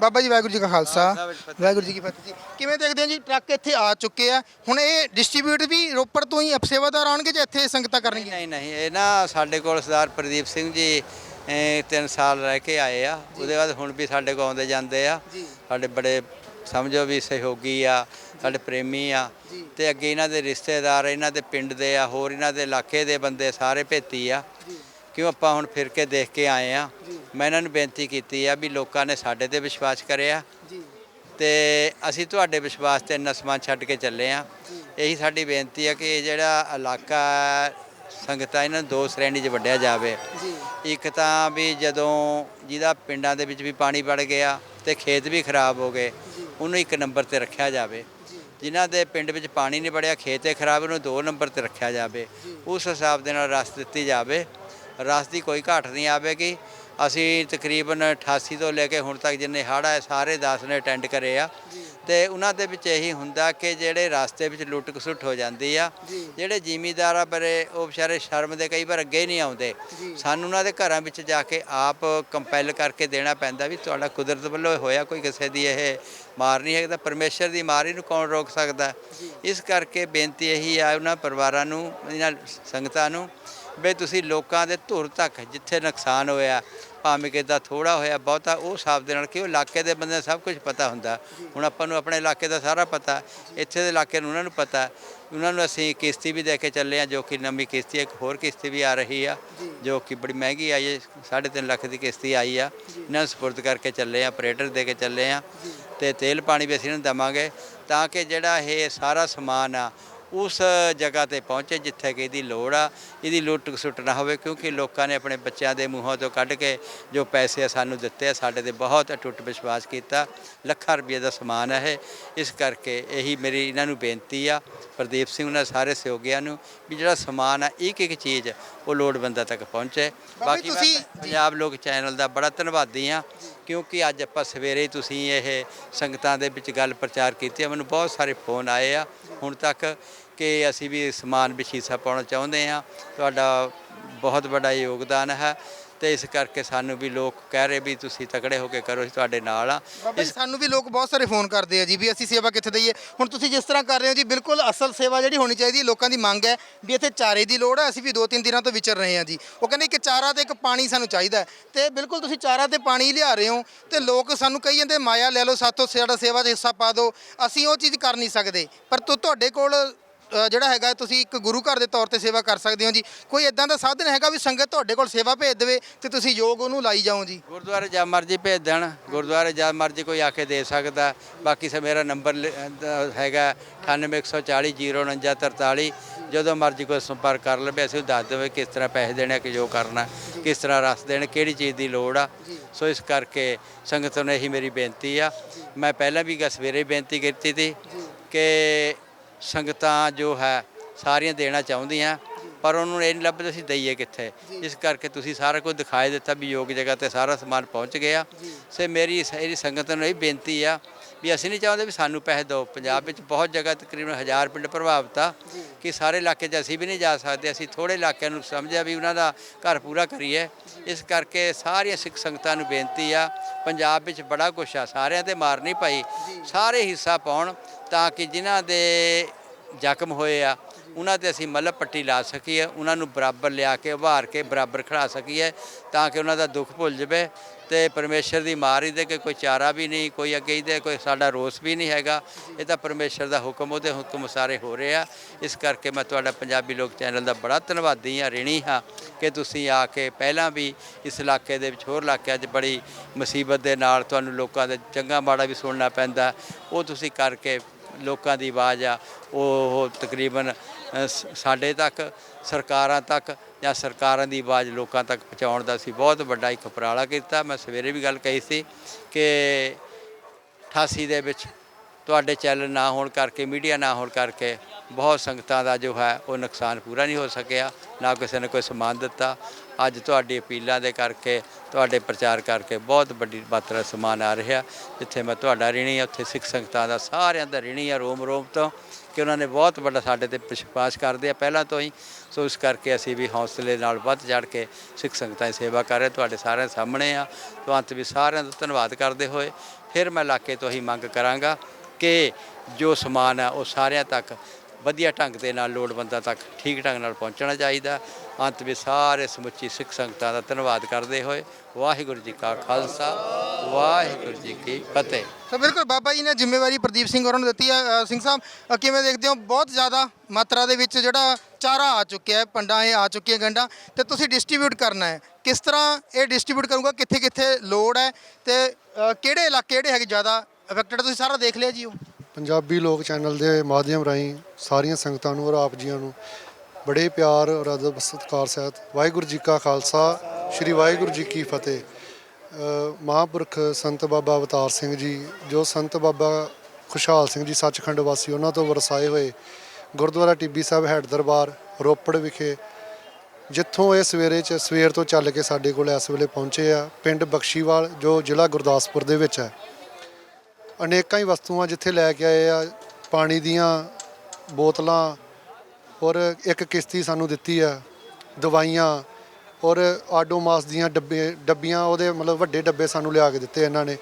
ਬਾਬਾ ਜੀ ਵਾਹਿਗੁਰੂ ਜੀ ਕਾ ਖਾਲਸਾ। ਵਾਹਿਗੁਰੂ ਜੀ ਕੀ ਫਤਿਹ। ਜੀ ਕਿਵੇਂ ਦੇਖਦੇ ਹੋ ਜੀ? ਟਰੱਕ ਇੱਥੇ ਆ ਚੁੱਕੇ ਆ। ਹੁਣ ਇਹ ਡਿਸਟ੍ਰੀਬਿਊਟ ਵੀ ਰੋਪੜ ਤੋਂ ਹੀ ਸੇਵਾਦਾਰ ਆਉਣਗੇ ਜਾਂ ਇੱਥੇ ਸੰਗਤਾਂ ਕਰਨਗੀਆਂ? ਨਹੀਂ ਨਹੀਂ ਇਹ ਨਾ ਸਾਡੇ ਕੋਲ ਸਰਦਾਰ ਪ੍ਰਦੀਪ ਸਿੰਘ ਜੀ ਤਿੰਨ ਸਾਲ ਰਹਿ ਕੇ ਆਏ ਆ। ਉਹਦੇ ਬਾਅਦ ਹੁਣ ਵੀ ਸਾਡੇ ਕੋਲ ਆਉਂਦੇ ਜਾਂਦੇ ਆ। ਸਾਡੇ ਬੜੇ ਸਮਝੋ ਵੀ ਸਹਿਯੋਗੀ ਆ ਸਾਡੇ ਪ੍ਰੇਮੀ ਆ। ਤੇ ਅੱਗੇ ਇਹਨਾਂ ਦੇ ਰਿਸ਼ਤੇਦਾਰ ਇਹਨਾਂ ਦੇ ਪਿੰਡ ਦੇ ਆ ਹੋਰ ਇਹਨਾਂ ਦੇ ਇਲਾਕੇ ਦੇ ਬੰਦੇ ਸਾਰੇ ਭੇਤੀ ਆ। ਕਿਉਂ ਆਪਾਂ ਹੁਣ ਫਿਰ ਕੇ ਦੇਖ ਕੇ ਆਏ ਆ। ਮੈਂ ਇਹਨਾਂ ਨੂੰ ਬੇਨਤੀ ਕੀਤੀ ਆ ਵੀ ਲੋਕਾਂ ਨੇ ਸਾਡੇ ਤੇ ਵਿਸ਼ਵਾਸ ਕਰਿਆ। ਤੇ ਅਸੀਂ ਤੁਹਾਡੇ ਵਿਸ਼ਵਾਸ ਤੇ ਇੰਨਾ ਸਮਾਨ ਛੱਡ ਕੇ ਚੱਲੇ ਆ। ਇਹੀ ਸਾਡੀ ਬੇਨਤੀ ਹੈ ਕਿ ਇਹ ਜਿਹੜਾ ਇਲਾਕਾ ਸੰਗਤਾਂ ਇਹਨਾਂ ਨੂੰ ਦੋ ਸ਼੍ਰੇਣੀ 'ਚ ਵੰਡਿਆ ਜਾਵੇ। ਇੱਕ ਤਾਂ ਵੀ ਜਦੋਂ ਜਿਹਦਾ ਪਿੰਡਾਂ ਦੇ ਵਿੱਚ ਵੀ ਪਾਣੀ ਵੜ ਗਿਆ ਤੇ ਖੇਤ ਵੀ ਖਰਾਬ ਹੋ ਗਏ ਉਹਨੂੰ ਇੱਕ ਨੰਬਰ ਤੇ ਰੱਖਿਆ ਜਾਵੇ। ਜਿਨ੍ਹਾਂ ਦੇ ਪਿੰਡ ਵਿੱਚ ਪਾਣੀ ਨਹੀਂ ਵੜਿਆ ਖੇਤ ਖਰਾਬ ਉਹਨੂੰ ਦੋ ਨੰਬਰ ਤੇ ਰੱਖਿਆ ਜਾਵੇ। ਉਸ ਹਿਸਾਬ ਦੇ ਨਾਲ ਰਸ ਦਿੱਤੀ ਜਾਵੇ। ਰਸ ਦੀ ਕੋਈ ਘਾਟ ਨਹੀਂ ਆਵੇਗੀ। ਅਸੀਂ ਤਕਰੀਬਨ 88 ਤੋਂ ਲੈ ਕੇ ਹੁਣ ਤੱਕ ਜਿੰਨੇ ਹੜ੍ਹ ਆਏ ਸਾਰੇ 10 ਨੇ ਅਟੈਂਡ ਕਰੇ ਆ। ਤੇ ਉਹਨਾਂ ਦੇ ਵਿੱਚ ਇਹੀ ਹੁੰਦਾ ਕਿ ਜਿਹੜੇ ਰਸਤੇ ਵਿੱਚ ਲੁੱਟ ਖਸੁੱਟ ਹੋ ਜਾਂਦੀ ਆ ਜਿਹੜੇ ਜ਼ਿਮੀਦਾਰ ਆ ਬਰੇ ਉਹ ਵਿਚਾਰੇ ਸ਼ਰਮ ਦੇ ਕਈ ਵਾਰ ਅੱਗੇ ਨਹੀਂ ਆਉਂਦੇ। ਸਾਨੂੰ ਉਹਨਾਂ ਦੇ ਘਰਾਂ ਵਿੱਚ ਜਾ ਕੇ ਆਪ ਕੰਪੈਲ ਕਰਕੇ ਦੇਣਾ ਪੈਂਦਾ ਵੀ ਤੁਹਾਡਾ ਕੁਦਰਤ ਵੱਲੋਂ ਹੋਇਆ ਕੋਈ ਕਿਸੇ ਦੀ ਇਹ ਮਾਰ ਨਹੀਂ ਹੈ ਤਾਂ ਪਰਮੇਸ਼ਰ ਦੀ ਮਾਰ ਇਹਨੂੰ ਕੌਣ ਰੋਕ ਸਕਦਾ? ਹੈ? ਇਸ ਕਰਕੇ ਬੇਨਤੀ ਇਹੀ ਆ ਉਹਨਾਂ ਪਰਿਵਾਰਾਂ ਨੂੰ ਇਹਨਾਂ ਸੰਗਤਾਂ ਨੂੰ ਵੀ ਤੁਸੀਂ ਲੋਕਾਂ ਦੇ ਧੁਰ ਤੱਕ ਜਿੱਥੇ ਨੁਕਸਾਨ ਹੋਇਆ ਭਾਵੇਂ ਕਿਦਾ ਥੋੜਾ ਹੋਇਆ ਬਹੁਤਾ ਉਹ ਹਿਸਾਬ ਦੇ ਨਾਲ ਕਿ ਉਹ ਇਲਾਕੇ ਦੇ ਬੰਦੇ ਸਭ ਕੁਝ ਪਤਾ ਹੁੰਦਾ। ਹੁਣ ਆਪਾਂ ਨੂੰ ਆਪਣੇ ਇਲਾਕੇ ਦਾ ਸਾਰਾ ਪਤਾ ਇੱਥੇ ਦੇ ਇਲਾਕੇ ਨੂੰ ਉਹਨਾਂ ਨੂੰ ਪਤਾ। ਉਹਨਾਂ ਨੂੰ ਅਸੀਂ ਕਿਸ਼ਤੀ ਵੀ ਦੇ ਕੇ ਚੱਲੇ ਆ ਜੋ ਕਿ ਨਵੀਂ ਕਿਸ਼ਤੀ ਇੱਕ ਹੋਰ ਕਿਸ਼ਤੀ ਵੀ ਆ ਰਹੀ ਆ ਜੋ। ਕਿ ਬੜੀ ਮਹਿੰਗੀ ਆਈ ਹੈ 3.5 ਲੱਖ ਦੀ ਕਿਸ਼ਤੀ ਆਈ ਆ। ਇਹਨਾਂ ਨੂੰ ਸਪੁਰਦ ਕਰਕੇ ਚੱਲੇ ਆ ਆਪਰੇਟਰ ਦੇ ਕੇ ਚੱਲੇ ਆ ਤੇ ਤੇਲ ਪਾਣੀ ਵੀ ਅਸੀਂ ਇਹਨਾਂ ਨੂੰ ਦੇਵਾਂਗੇ ਤਾਂ ਕਿ ਜਿਹੜਾ ਇਹ ਸਾਰਾ ਸਮਾਨ ਆ ਉਸ ਜਗ੍ਹਾ ਤੇ ਪਹੁੰਚੇ ਜਿੱਥੇ ਕਿ ਇਹਦੀ ਲੋੜ ਆ ਇਹਦੀ ਲੁੱਟ ਖਸੁੱਟ ਨਾ ਹੋਵੇ ਕਿਉਂਕਿ ਲੋਕਾਂ ਨੇ ਆਪਣੇ ਬੱਚਿਆਂ ਦੇ ਮੂੰਹਾਂ ਤੋਂ ਕੱਢ ਕੇ ਜੋ ਪੈਸੇ ਸਾਨੂੰ ਦਿੱਤੇ ਆ ਸਾਡੇ ਤੇ ਬਹੁਤ ਅਟੁੱਟ ਵਿਸ਼ਵਾਸ ਕੀਤਾ ਲੱਖਾਂ ਰੁਪਏ ਦਾ ਸਮਾਨ ਹੈ ਇਸ ਕਰਕੇ ਇਹੀ ਮੇਰੀ ਇਹਨਾਂ ਨੂੰ ਬੇਨਤੀ ਆ ਪ੍ਰਦੀਪ ਸਿੰਘ ਉਹਨਾਂ ਸਾਰੇ ਸਹਿਯੋਗੀਆਂ ਨੂੰ ਵੀ ਜਿਹੜਾ ਸਮਾਨ ਆ ਇੱਕ ਇੱਕ ਚੀਜ਼ ਉਹ ਲੋੜਵੰਦਾਂ ਤੱਕ ਪਹੁੰਚੇ। ਬਾਕੀ ਮੈਂ ਤੁਸੀਂ- ਪੰਜਾਬ ਲੋਕ ਚੈਨਲ ਦਾ ਬੜਾ ਧੰਨਵਾਦੀ ਆ ਕਿਉਂਕਿ ਅੱਜ ਆਪਾਂ ਸਵੇਰੇ ਤੁਸੀਂ ਇਹ ਸੰਗਤਾਂ ਦੇ ਵਿੱਚ ਗੱਲ ਪ੍ਰਚਾਰ ਕੀਤੀ ਆ ਮੈਨੂੰ ਬਹੁਤ ਸਾਰੇ ਫੋਨ ਆਏ ਆ। ਹੁਣ ਤੱਕ ਕਿ ਅਸੀਂ ਵੀ ਸਮਾਨ ਵਿੱਚ ਹਿੱਸਾ ਪਾਉਣਾ ਚਾਹੁੰਦੇ ਆ ਤੁਹਾਡਾ ਬਹੁਤ ਵੱਡਾ ਯੋਗਦਾਨ ਹੈ ਤੇ ਇਸ ਕਰਕੇ ਸਾਨੂੰ ਵੀ ਲੋਕ ਕਹਿ ਰਹੇ ਵੀ ਤੁਸੀਂ ਤਕੜੇ ਹੋ ਕੇ ਕਰੋ ਅਸੀਂ ਤੁਹਾਡੇ ਨਾਲ ਆ ਬਾਬਾ ਜੀ ਸਾਨੂੰ ਵੀ ਲੋਕ ਬਹੁਤ ਸਾਰੇ ਫੋਨ ਕਰਦੇ ਆ ਜੀ ਵੀ ਅਸੀਂ ਸੇਵਾ ਕਿੱਥੇ ਦਈਏ। ਹੁਣ ਤੁਸੀਂ ਜਿਸ ਤਰ੍ਹਾਂ ਕਰ ਰਹੇ ਹੋ ਜੀ ਬਿਲਕੁਲ ਅਸਲ ਸੇਵਾ ਜਿਹੜੀ ਹੋਣੀ ਚਾਹੀਦੀ ਹੈ, ਲੋਕਾਂ ਦੀ ਮੰਗ ਹੈ ਵੀ ਇੱਥੇ ਚਾਰੇ ਦੀ ਲੋੜ ਹੈ ਅਸੀਂ ਵੀ ਦੋ ਤਿੰਨ ਦਿਨਾਂ ਤੋਂ ਵਿਚਰ ਰਹੇ ਹਾਂ ਜੀ। ਉਹ ਕਹਿੰਦੇ ਇੱਕ ਚਾਰਾ ਤੇ ਇੱਕ ਪਾਣੀ ਸਾਨੂੰ ਚਾਹੀਦਾ ਹੈ। ਤੇ ਬਿਲਕੁਲ ਤੁਸੀਂ ਚਾਰਾ ਤੇ ਪਾਣੀ ਲਿਆ ਰਹੇ ਹੋ ਤੇ ਲੋਕ ਸਾਨੂੰ ਕਹੀ ਜਾਂਦੇ ਮਾਇਆ ਲੈ ਲਓ ਸਾਥੋਂ ਸਾਡਾ ਸੇਵਾ 'ਚ ਹਿੱਸਾ ਪਾ ਦਿਓ। ਅਸੀਂ ਉਹ ਚੀਜ਼ ਕਰ ਨਹੀਂ ਸਕਦੇ। ਪਰ ਤੁ- ਤੁਹਾਡੇ ਕੋਲ ਅ, ਜਿਹੜਾ ਹੈਗਾ ਤੁਸੀਂ ਇੱਕ ਗੁਰੂ ਘਰ ਦੇ ਤੌਰ ਤੇ ਸੇਵਾ ਕਰ ਸਕਦੇ ਹੋ ਜੀ। ਕੋਈ ਇਦਾਂ ਦਾ ਸਾਧਨ ਹੈਗਾ ਵੀ ਸੰਗਤ ਤੁਹਾਡੇ ਕੋਲ ਸੇਵਾ ਭੇਜ ਦੇਵੇ ਤੇ ਤੁਸੀਂ ਯੋਗ ਉਹਨੂੰ ਲਾਈ ਜਾਓ ਜੀ? ਗੁਰਦੁਆਰੇ ਜਾਂ ਮਰਜ਼ੀ ਭੇਜ ਦੇਣ। ਗੁਰਦੁਆਰੇ ਜਾਂ ਮਰਜ਼ੀ ਕੋਈ ਆ ਕੇ ਦੇ ਸਕਦਾ। ਬਾਕੀ ਸੇ ਮੇਰਾ ਨੰਬਰ ਲਿ- ਅਹ ਹੈਗਾ 9814004943 ਜਦੋਂ ਮਰਜ਼ੀ ਕੋਈ ਸੰਪਰਕ ਕਰ ਲਵੇ ਅਸੀਂ ਦੱਸ ਦੇਵੇ ਕਿਸ ਤਰ੍ਹਾਂ ਪੈਸੇ ਦੇਣੇ ਆ ਕਿ ਜੋ ਕਰਨਾ ਕਿਸ ਤਰ੍ਹਾਂ ਰਸ ਦੇਣ ਕਿਹੜੀ ਚੀਜ਼ ਦੀ ਲੋੜ ਆ। ਸੋ ਇਸ ਕਰਕੇ ਸੰਗਤ ਨੂੰ ਇਹੀ ਮੇਰੀ ਬੇਨਤੀ ਆ। ਮੈਂ ਪਹਿਲਾਂ ਵੀ ਗ ਸਵੇਰੇ ਬੇਨਤੀ ਕੀਤੀ ਸੀ ਕਿ ਸੰਗਤਾਂ ਜੋ ਹੈ ਸਾਰੀਆਂ ਦੇਣਾ ਚਾਹੁੰਦੀਆਂ ਪਰ ਉਹਨੂੰ ਇਹ ਨਹੀਂ ਲੱਭਦਾ ਅਸੀਂ ਦਈਏ ਕਿੱਥੇ। ਇਸ ਕਰਕੇ ਤੁਸੀਂ ਸਾਰਾ ਕੁਝ ਦਿਖਾਈ ਦਿੱਤਾ ਵੀ ਯੋਗ ਜਗ੍ਹਾ ਤੇ ਸਾਰਾ ਸਮਾਨ ਪਹੁੰਚ ਗਿਆ। ਸੇ ਮੇਰੀ ਸਾਰੀ ਸੰਗਤ ਨੂੰ ਇਹ ਬੇਨਤੀ ਆ ਵੀ ਅਸੀਂ ਨਹੀਂ ਚਾਹੁੰਦੇ ਵੀ ਸਾਨੂੰ ਪੈਸੇ ਦਿਓ। ਪੰਜਾਬ ਵਿੱਚ ਬਹੁਤ ਜਗ੍ਹਾ ਤਕਰੀਬਨ ਹਜ਼ਾਰ ਪਿੰਡ ਪ੍ਰਭਾਵਿਤ ਆ ਕਿ ਸਾਰੇ ਇਲਾਕੇ 'ਚ ਅਸੀਂ ਵੀ ਨਹੀਂ ਜਾ ਸਕਦੇ। ਅਸੀਂ ਥੋੜੇ ਇਲਾਕਿਆਂ ਨੂੰ ਸਮਝਿਆ ਵੀ ਉਹਨਾਂ ਦਾ ਘਰ ਪੂਰਾ ਕਰੀਏ। ਇਸ ਕਰਕੇ ਸਾਰੀਆਂ ਸਿੱਖ ਸੰਗਤਾਂ ਨੂੰ ਬੇਨਤੀ ਆ ਪੰਜਾਬ ਵਿੱਚ ਬੜਾ ਕੁਛ ਆ ਸਾਰਿਆਂ ਤੇ ਮਾਰ ਨਹੀਂ ਪਾਈ। ਸਾਰੇ ਹਿੱਸਾ ਪਾਉਣ। ਤਾਂ ਕਿ ਜਿਨ੍ਹਾਂ ਦੇ ਜ਼ਖਮ ਹੋਏ ਆ, ਉਹਨਾਂ ਤੇ ਅਸੀਂ ਮੱਲ੍ਹ ਪੱਟੀ ਲਾ ਸਕੀਏ, ਉਹਨਾਂ ਨੂੰ ਬਰਾਬਰ ਲਿਆ ਕੇ ਉਭਾਰ ਕੇ ਬਰਾਬਰ ਖੜਾ ਸਕੀਏ ਤਾਂ ਕਿ ਉਹਨਾਂ ਦਾ ਦੁੱਖ ਭੁੱਲ ਜਾਵੇ ਤੇ ਪਰਮੇਸ਼ਰ ਦੀ ਮਾਰ ਹੀ ਦੇ ਕੇ ਕੋਈ ਚਾਰਾ ਵੀ ਨਹੀਂ, ਕੋਈ ਅੱਗੇ ਹੀ ਦੇ ਕੋਈ ਸਾਡਾ ਰੋਸ ਵੀ ਨਹੀਂ ਹੈਗਾ। ਇਹ ਤਾਂ ਪਰਮੇਸ਼ਰ ਦਾ ਹੁਕਮ, ਉਹਦੇ ਹੁਕਮ ਸਾਰੇ ਹੋ ਰਹੇ ਆ। ਇਸ ਕਰਕੇ ਮੈਂ ਤੁਹਾਡਾ ਪੰਜਾਬੀ ਲੋਕ ਚੈਨਲ ਦਾ ਬੜਾ ਧੰਨਵਾਦੀ ਹਾਂ, ਰਿਣੀ ਹਾਂ ਕਿ ਤੁਸੀਂ ਆ ਕੇ ਪਹਿਲਾਂ ਵੀ ਇਸ ਇਲਾਕੇ ਦੇ ਵਿੱਚ ਹੋਰ ਇਲਾਕਿਆਂ 'ਚ ਬੜੀ ਮੁਸੀਬਤ ਦੇ ਨਾਲ ਤੁਹਾਨੂੰ ਲੋਕਾਂ ਦਾ ਚੰਗਾ ਮਾੜਾ ਵੀ ਸੁਣਨਾ ਪੈਂਦਾ। ਉਹ ਤੁਸੀਂ ਕਰਕੇ ਲੋਕਾਂ ਦੀ ਆਵਾਜ਼ ਆ, ਉਹ ਤਕਰੀਬਨ ਸਾਡੇ ਤੱਕ, ਸਰਕਾਰਾਂ ਤੱਕ ਜਾਂ ਸਰਕਾਰਾਂ ਦੀ ਆਵਾਜ਼ ਲੋਕਾਂ ਤੱਕ ਪਹੁੰਚਾਉਣ ਦਾ ਅਸੀਂ ਬਹੁਤ ਵੱਡਾ ਇੱਕ ਉਪਰਾਲਾ ਕੀਤਾ। ਮੈਂ ਸਵੇਰੇ ਵੀ ਗੱਲ ਕਹੀ ਸੀ ਕਿ 88 ਦੇ ਵਿੱਚ ਤੁਹਾਡੇ ਚੈਨਲ ਨਾ ਹੋਣ ਕਰਕੇ, ਮੀਡੀਆ ਨਾ ਹੋਣ ਕਰਕੇ ਬਹੁਤ ਸੰਗਤਾਂ ਦਾ ਜੋ ਹੈ, ਉਹ ਨੁਕਸਾਨ ਪੂਰਾ ਨਹੀਂ ਹੋ ਸਕਿਆ, ਨਾ ਕਿਸੇ ਨੇ ਕੋਈ ਸਮਾਨ ਦਿੱਤਾ। ਅੱਜ ਤੁਹਾਡੀ ਅਪੀਲਾਂ ਦੇ ਕਰਕੇ, ਤੁਹਾਡੇ ਪ੍ਰਚਾਰ ਕਰਕੇ ਬਹੁਤ ਵੱਡੀ ਮਾਤਰਾ ਸਮਾਨ ਆ ਰਿਹਾ। ਜਿੱਥੇ ਮੈਂ ਤੁਹਾਡਾ ਰਿਣੀ ਆ ਉੱਥੇ ਸਿੱਖ ਸੰਗਤਾਂ ਦਾ ਸਾਰਿਆਂ ਦਾ ਰਿਣੀ ਆ ਰੋਮ ਰੋਮ ਤੋਂ, ਕਿ ਉਹਨਾਂ ਨੇ ਬਹੁਤ ਵੱਡਾ ਸਾਡੇ ਤੇ ਵਿਸ਼ਵਾਸ ਕਰਦੇ ਆ। ਪਹਿਲਾਂ ਤੋਂ ਹੀ, ਸੋ ਇਸ ਕਰਕੇ ਅਸੀਂ ਵੀ ਹੌਸਲੇ ਨਾਲ ਵੱਧ ਚੜ ਕੇ ਸਿੱਖ ਸੰਗਤਾਂ ਦੀ ਸੇਵਾ ਕਰ ਰਹੇ ਤੁਹਾਡੇ ਸਾਰਿਆਂ ਦੇ ਸਾਹਮਣੇ ਆ। ਤੋਂ ਅੰਤ ਵੀ ਸਾਰਿਆਂ ਦਾ ਧੰਨਵਾਦ ਕਰਦੇ ਹੋਏ, ਫਿਰ ਮੈਂ ਇਲਾਕੇ ਤੋਂ ਹੀ ਮੰਗ ਕਰਾਂਗਾ ਕਿ ਜੋ ਸਮਾਨ ਆ, ਉਹ ਸਾਰਿਆਂ ਤੱਕ ਵਧੀਆ ਢੰਗ ਦੇ ਨਾਲ ਲੋੜਵੰਦਾਂ ਤੱਕ ਠੀਕ ਢੰਗ ਨਾਲ ਪਹੁੰਚਣਾ ਚਾਹੀਦਾ। ਅੰਤ ਵਿੱਚ ਸਾਰੇ ਸਮੁੱਚੀ ਸਿੱਖ ਸੰਗਤਾਂ ਦਾ ਧੰਨਵਾਦ ਕਰਦੇ ਹੋਏ ਵਾਹਿਗੁਰੂ ਜੀ ਕਾ ਖਾਲਸਾ, ਵਾਹਿਗੁਰੂ ਜੀ ਕੀ ਫਤਿਹ। ਸੋ ਬਿਲਕੁਲ ਬਾਬਾ ਜੀ ਨੇ ਜ਼ਿੰਮੇਵਾਰੀ ਪ੍ਰਦੀਪ ਸਿੰਘ ਹੋਰਾਂ ਨੂੰ ਦਿੱਤੀ ਹੈ। ਸਿੰਘ ਸਾਹਿਬ ਕਿਵੇਂ ਦੇਖਦੇ ਹੋ? ਬਹੁਤ ਜ਼ਿਆਦਾ ਮਾਤਰਾ ਦੇ ਵਿੱਚ ਜਿਹੜਾ ਚਾਰਾ ਆ ਚੁੱਕਿਆ ਹੈ, ਪੰਡਾਂ ਇਹ ਆ ਚੁੱਕੀਆਂ ਗੰਡਾਂ ਤੇ ਤੁਸੀਂ ਡਿਸਟ੍ਰੀਬਿਊਟ ਕਰਨਾ ਹੈ। ਕਿਸ ਤਰ੍ਹਾਂ ਇਹ ਡਿਸਟ੍ਰੀਬਿਊਟ ਕਰੂਗਾ? ਕਿੱਥੇ ਕਿੱਥੇ ਲੋੜ ਹੈ ਤੇ ਕਿਹੜੇ ਇਲਾਕੇ ਜਿਹੜੇ ਹੈਗੇ ਜ਼ਿਆਦਾ ਅਫੈਕਟਡ ਤੁਸੀਂ ਸਾਰਾ ਦੇਖ ਲਿਆ ਜੀ ਉਹ। ਪੰਜਾਬੀ ਲੋਕ ਚੈਨਲ ਦੇ ਮਾਧਿਅਮ ਰਾਹੀਂ ਸਾਰੀਆਂ ਸੰਗਤਾਂ ਨੂੰ ਔਰ ਆਪ ਜੀਆਂ ਨੂੰ ਬੜੇ ਪਿਆਰ ਔਰ ਅਦਬ ਸਤਿਕਾਰ ਸਹਿਤ ਵਾਹਿਗੁਰੂ ਜੀ ਕਾ ਖਾਲਸਾ, ਸ੍ਰੀ ਵਾਹਿਗੁਰੂ ਜੀ ਕੀ ਫਤਿਹ। ਮਹਾਂਪੁਰਖ ਸੰਤ ਬਾਬਾ ਅਵਤਾਰ ਸਿੰਘ ਜੀ, ਜੋ ਸੰਤ ਬਾਬਾ ਖੁਸ਼ਹਾਲ ਸਿੰਘ ਜੀ ਸੱਚਖੰਡ ਵਾਸੀ, ਉਹਨਾਂ ਤੋਂ ਵਰਸਾਏ ਹੋਏ ਗੁਰਦੁਆਰਾ ਟਿੱਬੀ ਸਾਹਿਬ ਹੈਡ ਦਰਬਾਰ, ਰੋਪੜ ਵਿਖੇ, ਜਿੱਥੋਂ ਇਹ ਸਵੇਰੇ ਚ, ਸਵੇਰ ਤੋਂ ਚੱਲ ਕੇ ਸਾਡੇ ਕੋਲ ਇਸ ਵੇਲੇ ਪਹੁੰਚੇ ਆ, ਪਿੰਡ ਬਖਸ਼ੀਵਾਲ, ਜੋ ਜ਼ਿਲ੍ਹਾ ਗੁਰਦਾਸਪੁਰ ਦੇ ਵਿੱਚ ਹੈ। ਅਨੇਕਾਂ ਹੀ ਵਸਤੂਆਂ ਜਿੱਥੇ ਲੈ ਕੇ ਆਏ ਆ, ਪਾਣੀ ਦੀਆਂ ਬੋਤਲਾਂ ਔਰ ਇੱਕ ਕਿਸ਼ਤੀ ਸਾਨੂੰ ਦਿੱਤੀ ਆ, ਦਵਾਈਆਂ ਔਰ ਆਡੋਮਾਸ ਦੀਆਂ ਡੱਬੇ, ਡੱਬੀਆਂ ਉਹਦੇ ਮਤਲਬ ਵੱਡੇ ਡੱਬੇ ਸਾਨੂੰ ਲਿਆ ਕੇ ਦਿੱਤੇ ਇਹਨਾਂ ਨੇ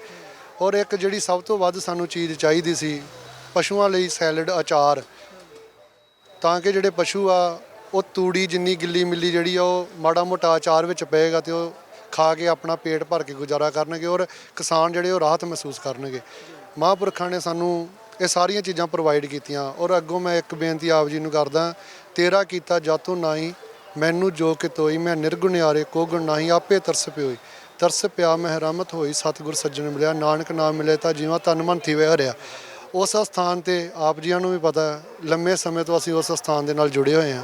ਔਰ ਇੱਕ ਜਿਹੜੀ ਸਭ ਤੋਂ ਵੱਧ ਸਾਨੂੰ ਚੀਜ਼ ਚਾਹੀਦੀ ਸੀ, ਪਸ਼ੂਆਂ ਲਈ ਸੈਲਡ ਅਚਾਰ ਤਾਂ ਕਿ ਜਿਹੜੇ ਪਸ਼ੂ ਆ, ਉਹ ਤੂੜੀ ਜਿੰਨੀ ਗਿੱਲੀ ਮਿੱਲੀ ਜਿਹੜੀ ਆ, ਉਹ ਮਾੜਾ ਮੋਟਾ ਅਚਾਰ ਵਿੱਚ ਪਏਗਾ ਤੇ ਉਹ ਖਾ ਕੇ ਆਪਣਾ ਪੇਟ ਭਰ ਕੇ ਗੁਜ਼ਾਰਾ ਕਰਨਗੇ ਔਰ ਕਿਸਾਨ ਜਿਹੜੇ ਉਹ ਰਾਹਤ ਮਹਿਸੂਸ ਕਰਨਗੇ। ਮਹਾਂਪੁਰਖਾਂ ਨੇ ਸਾਨੂੰ ਇਹ ਸਾਰੀਆਂ ਚੀਜ਼ਾਂ ਪ੍ਰੋਵਾਈਡ ਕੀਤੀਆਂ। ਔਰ ਅੱਗੋਂ ਮੈਂ ਇੱਕ ਬੇਨਤੀ ਆਪ ਜੀ ਨੂੰ ਕਰਦਾ, ਤੇਰਾ ਕੀਤਾ ਜਾਤੋਂ ਨਾਹੀ, ਮੈਨੂੰ ਜੋ ਕਿ ਤੋਈ, ਮੈਂ ਨਿਰਗੁਣਿਆਰੇ ਕੋ ਗੁਣ ਨਾਹੀ, ਆਪੇ ਤਰਸ ਪਿਓਈ। ਤਰਸ ਪਿਆ ਮੈਂ ਮਹਿਰਮਤ ਹੋਈ, ਸਤਿਗੁਰ ਸੱਜਣ ਮਿਲਿਆ, ਨਾਨਕ ਨਾਮ ਮਿਲੇ ਤਾਂ ਜੀਵਾਂ ਤਨ ਮਨ ਥੀ ਹਰਿਆ। ਉਸ ਸਥਾਨ ਤੇ ਆਪ ਜੀਆਂ ਨੂੰ ਵੀ ਪਤਾ, ਲੰਮੇ ਸਮੇਂ ਤੋਂ ਅਸੀਂ ਉਸ ਸਥਾਨ ਦੇ ਨਾਲ ਜੁੜੇ ਹੋਏ ਹਾਂ।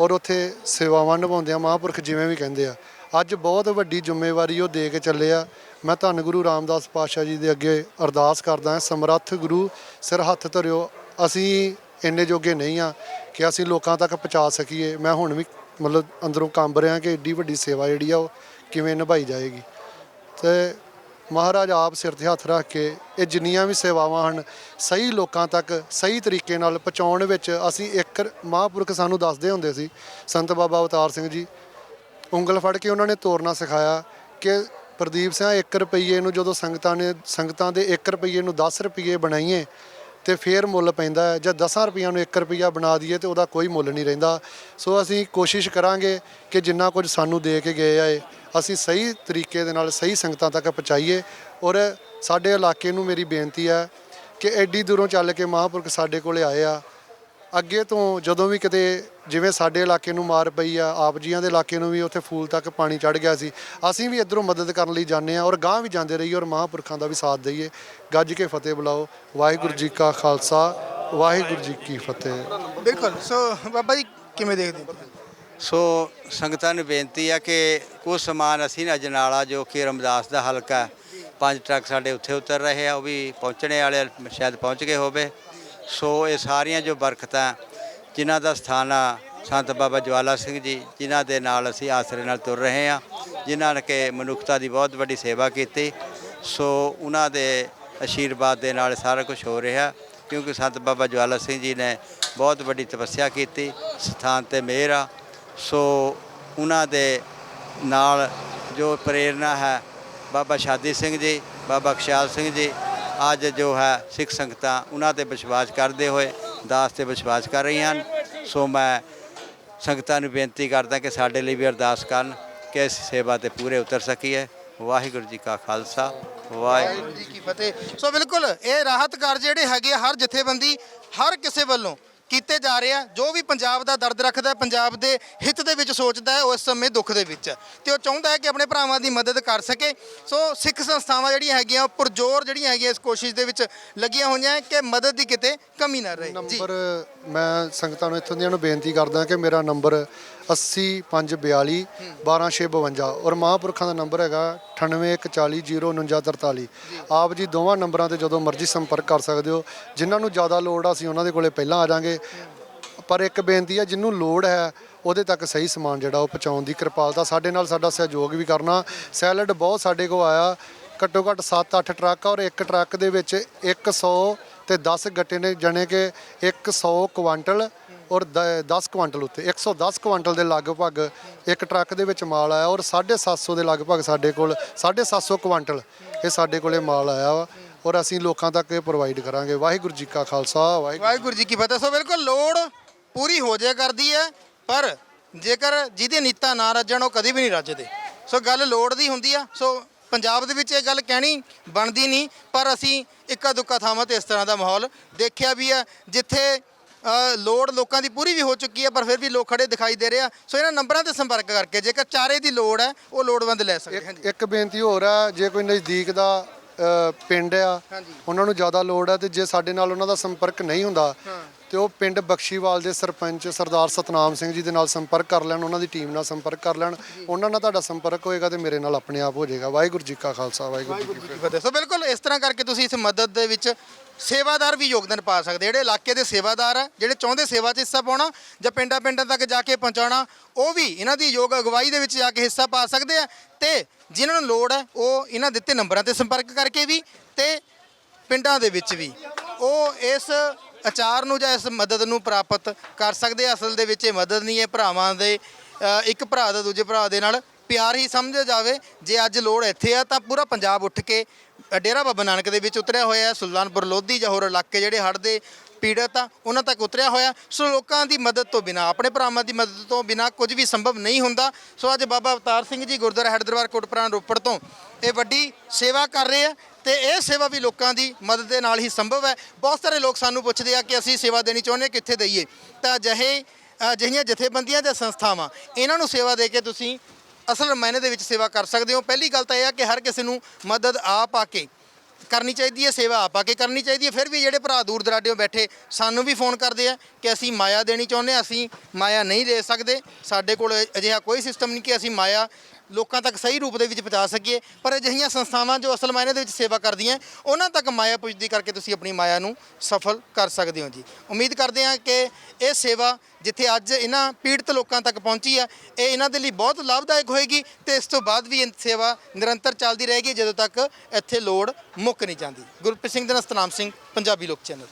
ਔਰ ਉੱਥੇ ਸੇਵਾਵਾਂ ਨਿਭਾਉਂਦੇ ਆ ਮਹਾਂਪੁਰਖ ਜਿਵੇਂ ਵੀ ਕਹਿੰਦੇ ਆ, ਅੱਜ ਬਹੁਤ ਵੱਡੀ ਜ਼ਿੰਮੇਵਾਰੀ ਉਹ ਦੇ ਕੇ ਚੱਲੇ ਆ ਮੈਂ ਧੰਨ ਗੁਰੂ ਰਾਮਦਾਸ ਪਾਤਸ਼ਾਹ ਜੀ ਦੇ ਅੱਗੇ ਅਰਦਾਸ ਕਰਦਾ ਹਾਂ। ਸਮਰੱਥ ਗੁਰੂ ਸਿਰ ਹੱਥ ਧਰਿਓ। ਅਸੀਂ ਇੰਨੇ ਜੋਗੇ ਨਹੀਂ ਆ ਕਿ ਅਸੀਂ ਲੋਕਾਂ ਤੱਕ ਪਹੁੰਚਾ ਸਕੀਏ। ਮੈਂ ਹੁਣ ਵੀ ਮਤਲਬ ਅੰਦਰੋਂ ਕੰਬ ਰਿਹਾ ਕਿ ਏਡੀ ਵੱਡੀ ਸੇਵਾ ਜਿਹੜੀ ਆ ਉਹ ਕਿਵੇਂ ਨਿਭਾਈ ਜਾਏਗੀ। ਤੇ ਮਹਾਰਾਜ ਆਪ ਸਿਰ ਤੇ ਹੱਥ ਰੱਖ ਕੇ ਇਹ ਜਿੰਨੀਆਂ ਵੀ ਸੇਵਾਵਾਂ ਹਨ, ਸਹੀ ਲੋਕਾਂ ਤੱਕ ਸਹੀ ਤਰੀਕੇ ਨਾਲ ਪਹੁੰਚਾਉਣ ਵਿੱਚ ਅਸੀਂ ਇੱਕ ਮਹਾਂਪੁਰਖ ਸਾਨੂੰ ਦੱਸਦੇ ਹੁੰਦੇ ਸੀ। ਸੰਤ ਬਾਬਾ ਅਵਤਾਰ ਸਿੰਘ ਜੀ, ਉਂਗਲ ਫੜ ਕੇ ਉਹਨਾਂ ਨੇ ਤੋਰਨਾ ਸਿਖਾਇਆ ਕਿ ਪ੍ਰਦੀਪ ਸਿੰਘ 1 ਰੁਪਈਏ ਨੂੰ ਜਦੋਂ ਸੰਗਤਾਂ ਨੇ ਸੰਗਤਾਂ ਦੇ 1 ਰੁਪਈਏ ਨੂੰ 10 ਰੁਪਈਏ ਬਣਾਈਏ ਤੇ ਫੇਰ ਮੁੱਲ ਪੈਂਦਾ ਹੈ ਜੇ 10 ਰੁਪਈਆਂ ਨੂੰ 1 ਰੁਪਈਆ ਬਣਾ ਦਈਏ ਤੇ ਉਹਦਾ ਕੋਈ ਮੁੱਲ ਨਹੀਂ ਰਹਿੰਦਾ। ਸੋ ਅਸੀਂ ਕੋਸ਼ਿਸ਼ ਕਰਾਂਗੇ ਕਿ ਜਿੰਨਾ ਕੁਝ ਸਾਨੂੰ ਦੇ ਕੇ ਗਏ ਆਏ, ਅਸੀਂ ਸਹੀ ਤਰੀਕੇ ਦੇ ਨਾਲ ਸਹੀ ਸੰਗਤਾਂ ਤੱਕ ਪਹੁੰਚਾਈਏ। ਔਰ ਸਾਡੇ ਇਲਾਕੇ ਨੂੰ ਮੇਰੀ ਬੇਨਤੀ ਹੈ ਕਿ ਐਡੀ ਦੂਰੋਂ ਚੱਲ ਕੇ ਮਹਾਂਪੁਰਖ ਸਾਡੇ ਕੋਲੇ ਆਏ ਆ ਅੱਗੇ ਤੋਂ ਜਦੋਂ ਵੀ ਕਿਤੇ ਜਿਵੇਂ ਸਾਡੇ ਇਲਾਕੇ ਨੂੰ ਮਾਰ ਪਈ ਆ ਆਪ ਜੀਆਂ ਦੇ ਇਲਾਕੇ ਨੂੰ ਵੀ ਉੱਥੇ ਫੂਲ ਤੱਕ ਪਾਣੀ ਚੜ ਗਿਆ ਸੀ ਅਸੀਂ ਵੀ ਇਧਰੋਂ ਮਦਦ ਕਰਨ ਲਈ ਜਾਂਦੇ ਆ ਔਰ ਗਾਂਹ ਵੀ ਜਾਂਦੇ ਰਹੀਏ ਔਰ ਮਹਾਂਪੁਰਖਾਂ ਦਾ ਵੀ ਸਾਥ ਦਈਏ। ਗੱਜ ਕੇ ਫਤਿਹ ਬੁਲਾਓ। ਵਾਹਿਗੁਰੂ ਜੀ ਕਾ ਖਾਲਸਾ ਵਾਹਿਗੁਰੂ ਜੀ ਕੀ ਫਤਿਹ। ਬਿਲਕੁਲ ਸੋ ਬਾਬਾ ਜੀ ਕਿਵੇਂ ਦੇਖਦੇ ਸੋ ਸੰਗਤਾਂ ਨੂੰ ਬੇਨਤੀ ਆ ਕਿ ਕੁਝ ਸਮਾਨ ਅਸੀਂ ਨਾ ਜਨਾਲਾ ਜੋ ਕਿ ਰਮਦਾਸ ਦਾ ਹਲਕਾ ਪੰਜ ਟਰੱਕ ਸਾਡੇ ਉੱਥੇ ਉਤਰ ਰਹੇ ਆ ਉਹ ਵੀ ਪਹੁੰਚਣੇ ਵਾਲੇ ਸ਼ਾਇਦ ਪਹੁੰਚ ਗਏ ਹੋਵੇ। ਸੋ ਇਹ ਸਾਰੀਆਂ ਜੋ ਬਰਕਤਾਂ ਜਿਨ੍ਹਾਂ ਦਾ ਸਥਾਨ ਆ ਸੰਤ ਬਾਬਾ ਜਵਾਲਾ ਸਿੰਘ ਜੀ, ਜਿਨ੍ਹਾਂ ਦੇ ਨਾਲ ਅਸੀਂ ਆਸਰੇ ਨਾਲ ਤੁਰ ਰਹੇ ਹਾਂ, ਜਿਨ੍ਹਾਂ ਨੇ ਕਿ ਮਨੁੱਖਤਾ ਦੀ ਬਹੁਤ ਵੱਡੀ ਸੇਵਾ ਕੀਤੀ, ਸੋ ਉਹਨਾਂ ਦੇ ਆਸ਼ੀਰਵਾਦ ਦੇ ਨਾਲ ਸਾਰਾ ਕੁਝ ਹੋ ਰਿਹਾ, ਕਿਉਂਕਿ ਸੰਤ ਬਾਬਾ ਜਵਾਲਾ ਸਿੰਘ ਜੀ ਨੇ ਬਹੁਤ ਵੱਡੀ ਤਪੱਸਿਆ ਕੀਤੀ, ਸਥਾਨ ਤੇ ਮਿਹਰ ਆ, ਸੋ ਉਹਨਾਂ ਦੇ ਨਾਲ ਜੋ ਪ੍ਰੇਰਣਾ ਹੈ, ਬਾਬਾ ਸ਼ਾਦੀ ਸਿੰਘ ਜੀ, ਬਾਬਾ ਖਿਆਲ ਸਿੰਘ ਜੀ ਅੱਜ ਜੋ ਹੈ ਸਿੱਖ ਸੰਗਤਾਂ ਉਹਨਾਂ ਤੇ ਵਿਸ਼ਵਾਸ ਕਰਦੇ ਹੋਏ ਦਾਸ ਤੇ ਵਿਸ਼ਵਾਸ ਕਰ ਰਹੀਆਂ ਹਨ। ਸੋ ਮੈਂ ਸੰਗਤਾਂ ਨੂੰ ਬੇਨਤੀ ਕਰਦਾ ਕਿ ਸਾਡੇ ਲਈ ਵੀ ਅਰਦਾਸ ਕਰਨ ਕਿ ਇਸ ਸੇਵਾ ਤੇ ਪੂਰੇ ਉਤਰ ਸਕੀਏ। ਵਾਹਿਗੁਰੂ ਜੀ ਕਾ ਖਾਲਸਾ। ਵਾਹਿਗੁਰੂ ਜੀ ਕੀ ਫਤਿਹ। ਸੋ ਬਿਲਕੁਲ ਇਹ ਰਾਹਤ ਕਾਰਜ ਜਿਹੜੇ ਹੈਗੇ ਆ, ਹਰ ਜਥੇਬੰਦੀ ਹਰ ਕਿਸੇ ਵੱਲੋਂ ਕੀਤੇ ਜਾ ਰਹੇ ਆ, ਜੋ ਵੀ ਪੰਜਾਬ ਦਾ ਦਰਦ ਰੱਖਦਾ ਪੰਜਾਬ ਦੇ ਹਿੱਤ ਦੇ ਵਿੱਚ ਸੋਚਦਾ ਹੈ ਉਸ ਸਮੇਂ ਦੁੱਖ ਦੇ ਵਿੱਚ ਹੈ। ਤੇ ਉਹ ਚਾਹੁੰਦਾ ਹੈ ਕਿ ਆਪਣੇ ਭਰਾਵਾਂ ਦੀ ਮਦਦ ਕਰ ਸਕੇ। ਸੋ ਸਿੱਖ ਸੰਸਥਾਵਾਂ ਜਿਹੜੀਆਂ ਹੈਗੀਆਂ, ਉਹ ਪੁਰਜੋਰ ਜਿਹੜੀਆਂ ਹੈਗੀਆਂ ਇਸ ਕੋਸ਼ਿਸ਼ ਦੇ ਵਿੱਚ ਲੱਗੀਆਂ ਹੋਈਆਂ ਹੈ ਕਿ ਮਦਦ ਦੀ ਕਿਤੇ ਕਮੀ ਨਾ ਰਹੇ। ਜੀ। ਨੰਬਰ, ਮੈਂ ਸੰਗਤਾਂ ਨੂੰ ਇੱਥੋਂ ਦੀਆਂ ਨੂੰ ਬੇਨਤੀ ਕਰਦਾ ਕਿ ਮੇਰਾ ਨੰਬਰ 80542 12652 ਔਰ ਮਹਾਂਪੁਰਖਾਂ ਦਾ ਨੰਬਰ ਹੈਗਾ 9814094943 ਆਪ ਜੀ ਦੋਵਾਂ ਨੰਬਰਾਂ ਤੇ ਜਦੋਂ ਮਰਜ਼ੀ ਸੰਪਰਕ ਕਰ ਸਕਦੇ ਹੋ। ਜਿਨ੍ਹਾਂ ਨੂੰ ਜ਼ਿਆਦਾ ਲੋੜ ਆ ਅਸੀਂ ਉਹਨਾਂ ਦੇ ਕੋਲੇ ਪਹਿਲਾਂ ਆ ਜਾਾਂਗੇ। ਪਰ ਇੱਕ ਬੇਨਤੀ ਹੈ ਜਿਹਨੂੰ ਲੋੜ ਹੈ ਉਹਦੇ ਤੱਕ ਸਹੀ ਸਮਾਨ ਜਿਹੜਾ ਉਹ ਪਹੁੰਚਾਉਣ ਦੀ ਕਿਰਪਾਲਤਾ ਸਾਡੇ ਨਾਲ ਸਾਡਾ ਸਹਿਯੋਗ ਵੀ ਕਰਨਾ। ਸੈਲਡ ਬਹੁਤ ਸਾਡੇ ਕੋਲ ਆਇਆ। ਘੱਟੋ ਘੱਟ 7-8 ਟਰੱਕ ਔਰ ਇੱਕ ਟਰੱਕ ਦੇ ਵਿੱਚ 100 ਤੇ 10 ਗੱਟੇ ਨੇ ਜਣੇ ਕਿ 100 ਕੁਆਂਟਲ ਔਰ 10 ਕੁਆਂਟਲ ਉੱਤੇ 110 ਕੁਆਂਟਲ ਦੇ ਲਗਭਗ ਇੱਕ ਟਰੱਕ ਦੇ ਵਿੱਚ ਮਾਲ ਆਇਆ ਔਰ 750 ਦੇ ਲਗਭਗ ਸਾਡੇ ਕੋਲ 750 ਕੁਆਂਟਲ ਇਹ ਸਾਡੇ ਕੋਲੇ ਮਾਲ ਆਇਆ ਵਾ ਔਰ ਅਸੀਂ ਲੋਕਾਂ ਤੱਕ ਇਹ ਪ੍ਰੋਵਾਈਡ ਕਰਾਂਗੇ। ਵਾਹਿਗੁਰੂ ਜੀ ਕਾ ਖਾਲਸਾ, ਵਾਹਿਗੁਰੂ ਵਾਹਿਗੁਰੂ ਜੀ ਕੀ ਫਤਿਹ। ਸੋ ਬਿਲਕੁਲ ਲੋੜ ਪੂਰੀ ਹੋ ਜਾਇਆ ਕਰਦੀ ਹੈ, ਪਰ ਜੇਕਰ ਜਿਹਦੇ ਨੀਤਾ ਨਾ ਰੱਜਣ, ਉਹ ਕਦੀ ਵੀ ਨਹੀਂ ਰੱਜਦੇ। ਸੋ ਗੱਲ ਲੋੜ ਦੀ ਹੁੰਦੀ ਆ। ਸੋ ਪੰਜਾਬ ਦੇ ਵਿੱਚ ਇਹ ਗੱਲ ਕਹਿਣੀ ਬਣਦੀ ਨਹੀਂ, ਪਰ ਅਸੀਂ ਇੱਕਾ ਦੁੱਕਾ ਥਾਵਾਂ ਤੇ ਇਸ ਤਰ੍ਹਾਂ ਦਾ ਮਾਹੌਲ ਦੇਖਿਆ ਵੀ ਹੈ ਜਿੱਥੇ ਲੋੜ ਲੋਕਾਂ ਦੀ ਪੂਰੀ ਵੀ ਹੋ ਚੁੱਕੀ ਹੈ ਪਰ ਫਿਰ ਵੀ ਲੋਕ ਖੜੇ ਦਿਖਾਈ ਦੇ ਰਹੇ ਆ। ਸੋ ਇਹਨਾਂ ਨੰਬਰਾਂ ਤੇ ਸੰਪਰਕ ਕਰਕੇ ਜੇਕਰ ਚਾਰੇ ਦੀ ਲੋੜ ਹੈ ਉਹ ਲੋੜਵੰਦ ਲੈ ਸਕਦੇ ਹਾਂ ਇੱਕ ਬੇਨਤੀ ਹੋਰ ਆ ਜੇ ਕੋਈ ਨਜ਼ਦੀਕ ਦਾ ਪਿੰਡ ਆ। ਉਹਨਾਂ ਨੂੰ ਜ਼ਿਆਦਾ ਲੋੜ ਆ ਤੇ ਜੇ ਸਾਡੇ ਨਾਲ ਉਹਨਾਂ ਦਾ ਸੰਪਰਕ ਨਹੀਂ ਹੁੰਦਾ ਤੇ ਉਹ ਪਿੰਡ ਬਖਸ਼ੀਵਾਲ ਦੇ ਸਰਪੰਚ ਸਰਦਾਰ ਸਤਨਾਮ ਸਿੰਘ ਜੀ ਦੇ ਨਾਲ ਸੰਪਰਕ ਕਰ ਲੈਣ ਉਹਨਾਂ ਦੀ ਟੀਮ ਨਾਲ ਸੰਪਰਕ ਕਰ ਲੈਣ ਉਹਨਾਂ ਨਾਲ ਤੁਹਾਡਾ ਸੰਪਰਕ ਹੋਏਗਾ ਤੇ ਮੇਰੇ ਨਾਲ ਆਪਣੇ ਆਪ ਹੋ ਜਾਏਗਾ। ਵਾਹਿਗੁਰੂ ਜੀ ਕਾ ਖਾਲਸਾ ਵਾਹਿਗੁਰੂ ਜੀ ਕੀ ਫਤਿਹ। ਸੋ ਬਿਲਕੁਲ ਇਸ ਤਰ੍ਹਾਂ ਕਰਕੇ ਤੁਸੀਂ ਇਸ ਮਦਦ ਦੇ ਵਿੱਚ ਸੇਵਾਦਾਰ ਵੀ ਯੋਗਦਾਨ ਪਾ ਸਕਦੇ ਜਿਹੜੇ ਇਲਾਕੇ ਦੇ ਸੇਵਾਦਾਰ ਆ ਜਿਹੜੇ ਚਾਹੁੰਦੇ ਸੇਵਾ 'ਚ ਹਿੱਸਾ ਪਾਉਣਾ ਜਾਂ ਪਿੰਡਾਂ ਪਿੰਡਾਂ ਤੱਕ ਜਾ ਕੇ ਪਹੁੰਚਾਉਣਾ ਉਹ ਵੀ ਇਹਨਾਂ ਦੀ ਯੋਗ ਅਗਵਾਈ ਦੇ ਵਿੱਚ ਜਾ ਕੇ ਹਿੱਸਾ ਪਾ ਸਕਦੇ ਆ ਤੇ ਜਿਨ੍ਹਾਂ ਨੂੰ ਲੋੜ ਹੈ ਉਹ ਇਹਨਾਂ ਦਿੱਤੇ ਨੰਬਰਾਂ ਤੇ ਸੰਪਰਕ ਕਰਕੇ ਵੀ ਤੇ ਪਿੰਡਾਂ ਦੇ ਵਿੱਚ ਵੀ ਉਹ ਇਸ ਅਚਾਰ ਨੂੰ ਜਾਂ ਇਸ ਮਦਦ ਨੂੰ ਪ੍ਰਾਪਤ ਕਰ ਸਕਦੇ ਆ। ਅਸਲ ਦੇ ਵਿੱਚ ਇਹ ਮਦਦ ਨਹੀਂ ਹੈ ਭਰਾਵਾਂ ਦੇ ਅ, ਇੱਕ ਭਰਾ ਦਾ ਦੂਜੇ ਭਰਾ ਦੇ ਨਾਲ ਪਿਆਰ ਹੀ ਸਮਝਿਆ ਜਾਵੇ। ਜੇ ਅੱਜ ਲੋੜ ਇੱਥੇ ਆ ਤਾਂ ਪੂਰਾ ਪੰਜਾਬ ਉੱਠ ਕੇ ਡੇਰਾ ਬਾਬਾ ਨਾਨਕ ਦੇ ਵਿੱਚ ਉਤਰਿਆ ਹੋਇਆ ਸੁਲਤਾਨਪੁਰ ਲੋਧੀ ਜਾਂ ਹੋਰ ਇਲਾਕੇ ਜਿਹੜੇ ਹੜ੍ਹ ਦੇ ਪੀੜਤ ਆ ਉਹਨਾਂ ਤੱਕ ਉਤਰਿਆ ਹੋਇਆ ਸੋ ਲੋਕਾਂ ਦੀ ਮਦਦ ਤੋਂ ਬਿਨਾ ਆਪਣੇ ਭਰਾਵਾਂ ਦੀ ਮਦਦ ਤੋਂ ਬਿਨਾ ਕੁਝ ਵੀ ਸੰਭਵ ਨਹੀਂ ਹੁੰਦਾ। ਸੋ ਅੱਜ ਬਾਬਾ ਅਵਤਾਰ ਸਿੰਘ ਜੀ ਗੁਰਦੁਆਰਾ ਹੈਡ ਦਰਬਾਰ ਕੋਟਪੁਰਾ ਰੋਪੜ ਤੋਂ ਇਹ ਵੱਡੀ ਸੇਵਾ ਕਰ ਰਹੇ ਆ ਤੇ ਇਹ ਸੇਵਾ ਵੀ ਲੋਕਾਂ ਦੀ ਮਦਦ ਦੇ ਨਾਲ ਹੀ ਸੰਭਵ ਹੈ। ਬਹੁਤ ਸਾਰੇ ਲੋਕ ਸਾਨੂੰ ਪੁੱਛਦੇ ਆ ਕਿ ਅਸੀਂ ਸੇਵਾ ਦੇਣੀ ਚਾਹੁੰਦੇ ਹਾਂ, ਕਿੱਥੇ ਦਈਏ? ਤਾਂ ਅਜਿਹੇ ਅਜਿਹੀਆਂ ਜਥੇਬੰਦੀਆਂ ਜਾਂ ਸੰਸਥਾਵਾਂ ਇਹਨਾਂ ਨੂੰ ਸੇਵਾ ਦੇ ਕੇ ਤੁਸੀਂ ਅਸਲ ਮਾਇਨੇ ਦੇ ਵਿੱਚ ਸੇਵਾ ਕਰ ਸਕਦੇ ਹੋ। ਪਹਿਲੀ ਗੱਲ ਤਾਂ ਇਹ ਆ ਕਿ ਹਰ ਕਿਸੇ ਨੂੰ ਮਦਦ ਆਪ ਆ ਕੇ ਕਰਨੀ ਚਾਹੀਦੀ ਹੈ, ਸੇਵਾ ਆਪ ਆ ਕੇ ਕਰਨੀ ਚਾਹੀਦੀ ਹੈ। ਫਿਰ ਵੀ ਜਿਹੜੇ ਭਰਾ ਦੂਰ ਦਰਾਡਿਓਂ ਬੈਠੇ ਸਾਨੂੰ ਵੀ ਫੋਨ ਕਰਦੇ ਆ ਕਿ ਅਸੀਂ ਮਾਇਆ ਦੇਣੀ ਚਾਹੁੰਦੇ ਹਾਂ, ਅਸੀਂ ਮਾਇਆ ਨਹੀਂ ਦੇ ਸਕਦੇ। ਸਾਡੇ ਕੋਲ ਅਜਿਹਾ ਕੋਈ ਸਿਸਟਮ ਨਹੀਂ ਕਿ ਅਸੀਂ ਮਾਇਆ ਲੋਕਾਂ ਤੱਕ ਸਹੀ ਰੂਪ ਦੇ ਵਿੱਚ ਪਹੁੰਚਾ ਸਕੀਏ। ਪਰ ਅਜਿਹੀਆਂ ਸੰਸਥਾਵਾਂ ਜੋ ਅਸਲ ਮਾਇਨੇ ਦੇ ਵਿੱਚ ਸੇਵਾ ਕਰਦੀਆਂ, ਉਹਨਾਂ ਤੱਕ ਮਾਇਆ ਪੁੱਜਦੀ ਕਰਕੇ ਤੁਸੀਂ ਆਪਣੀ ਮਾਇਆ ਨੂੰ ਸਫਲ ਕਰ ਸਕਦੇ ਹੋ ਜੀ। ਉਮੀਦ ਕਰਦੇ ਹਾਂ ਕਿ ਇਹ ਸੇਵਾ ਜਿੱਥੇ ਅੱਜ ਇਹਨਾਂ ਪੀੜਤ ਲੋਕਾਂ ਤੱਕ ਪਹੁੰਚੀ ਹੈ ਇਹ ਇਹਨਾਂ ਦੇ ਲਈ ਬਹੁਤ ਲਾਭਦਾਇਕ ਹੋਏਗੀ ਤੇ ਇਸ ਤੋਂ ਬਾਅਦ ਵੀ ਇਹ ਸੇਵਾ ਨਿਰੰਤਰ ਚੱਲਦੀ ਰਹੇਗੀ, ਜਦੋਂ ਤੱਕ ਇੱਥੇ ਲੋੜ ਮੁੱਕ ਨਹੀਂ ਜਾਂਦੀ। ਗੁਰਪ੍ਰੀਤ ਸਿੰਘ ਦੇ ਨਾਲ ਸਤਨਾਮ ਸਿੰਘ, ਪੰਜਾਬੀ ਲੋਕ ਚੈਨਲ।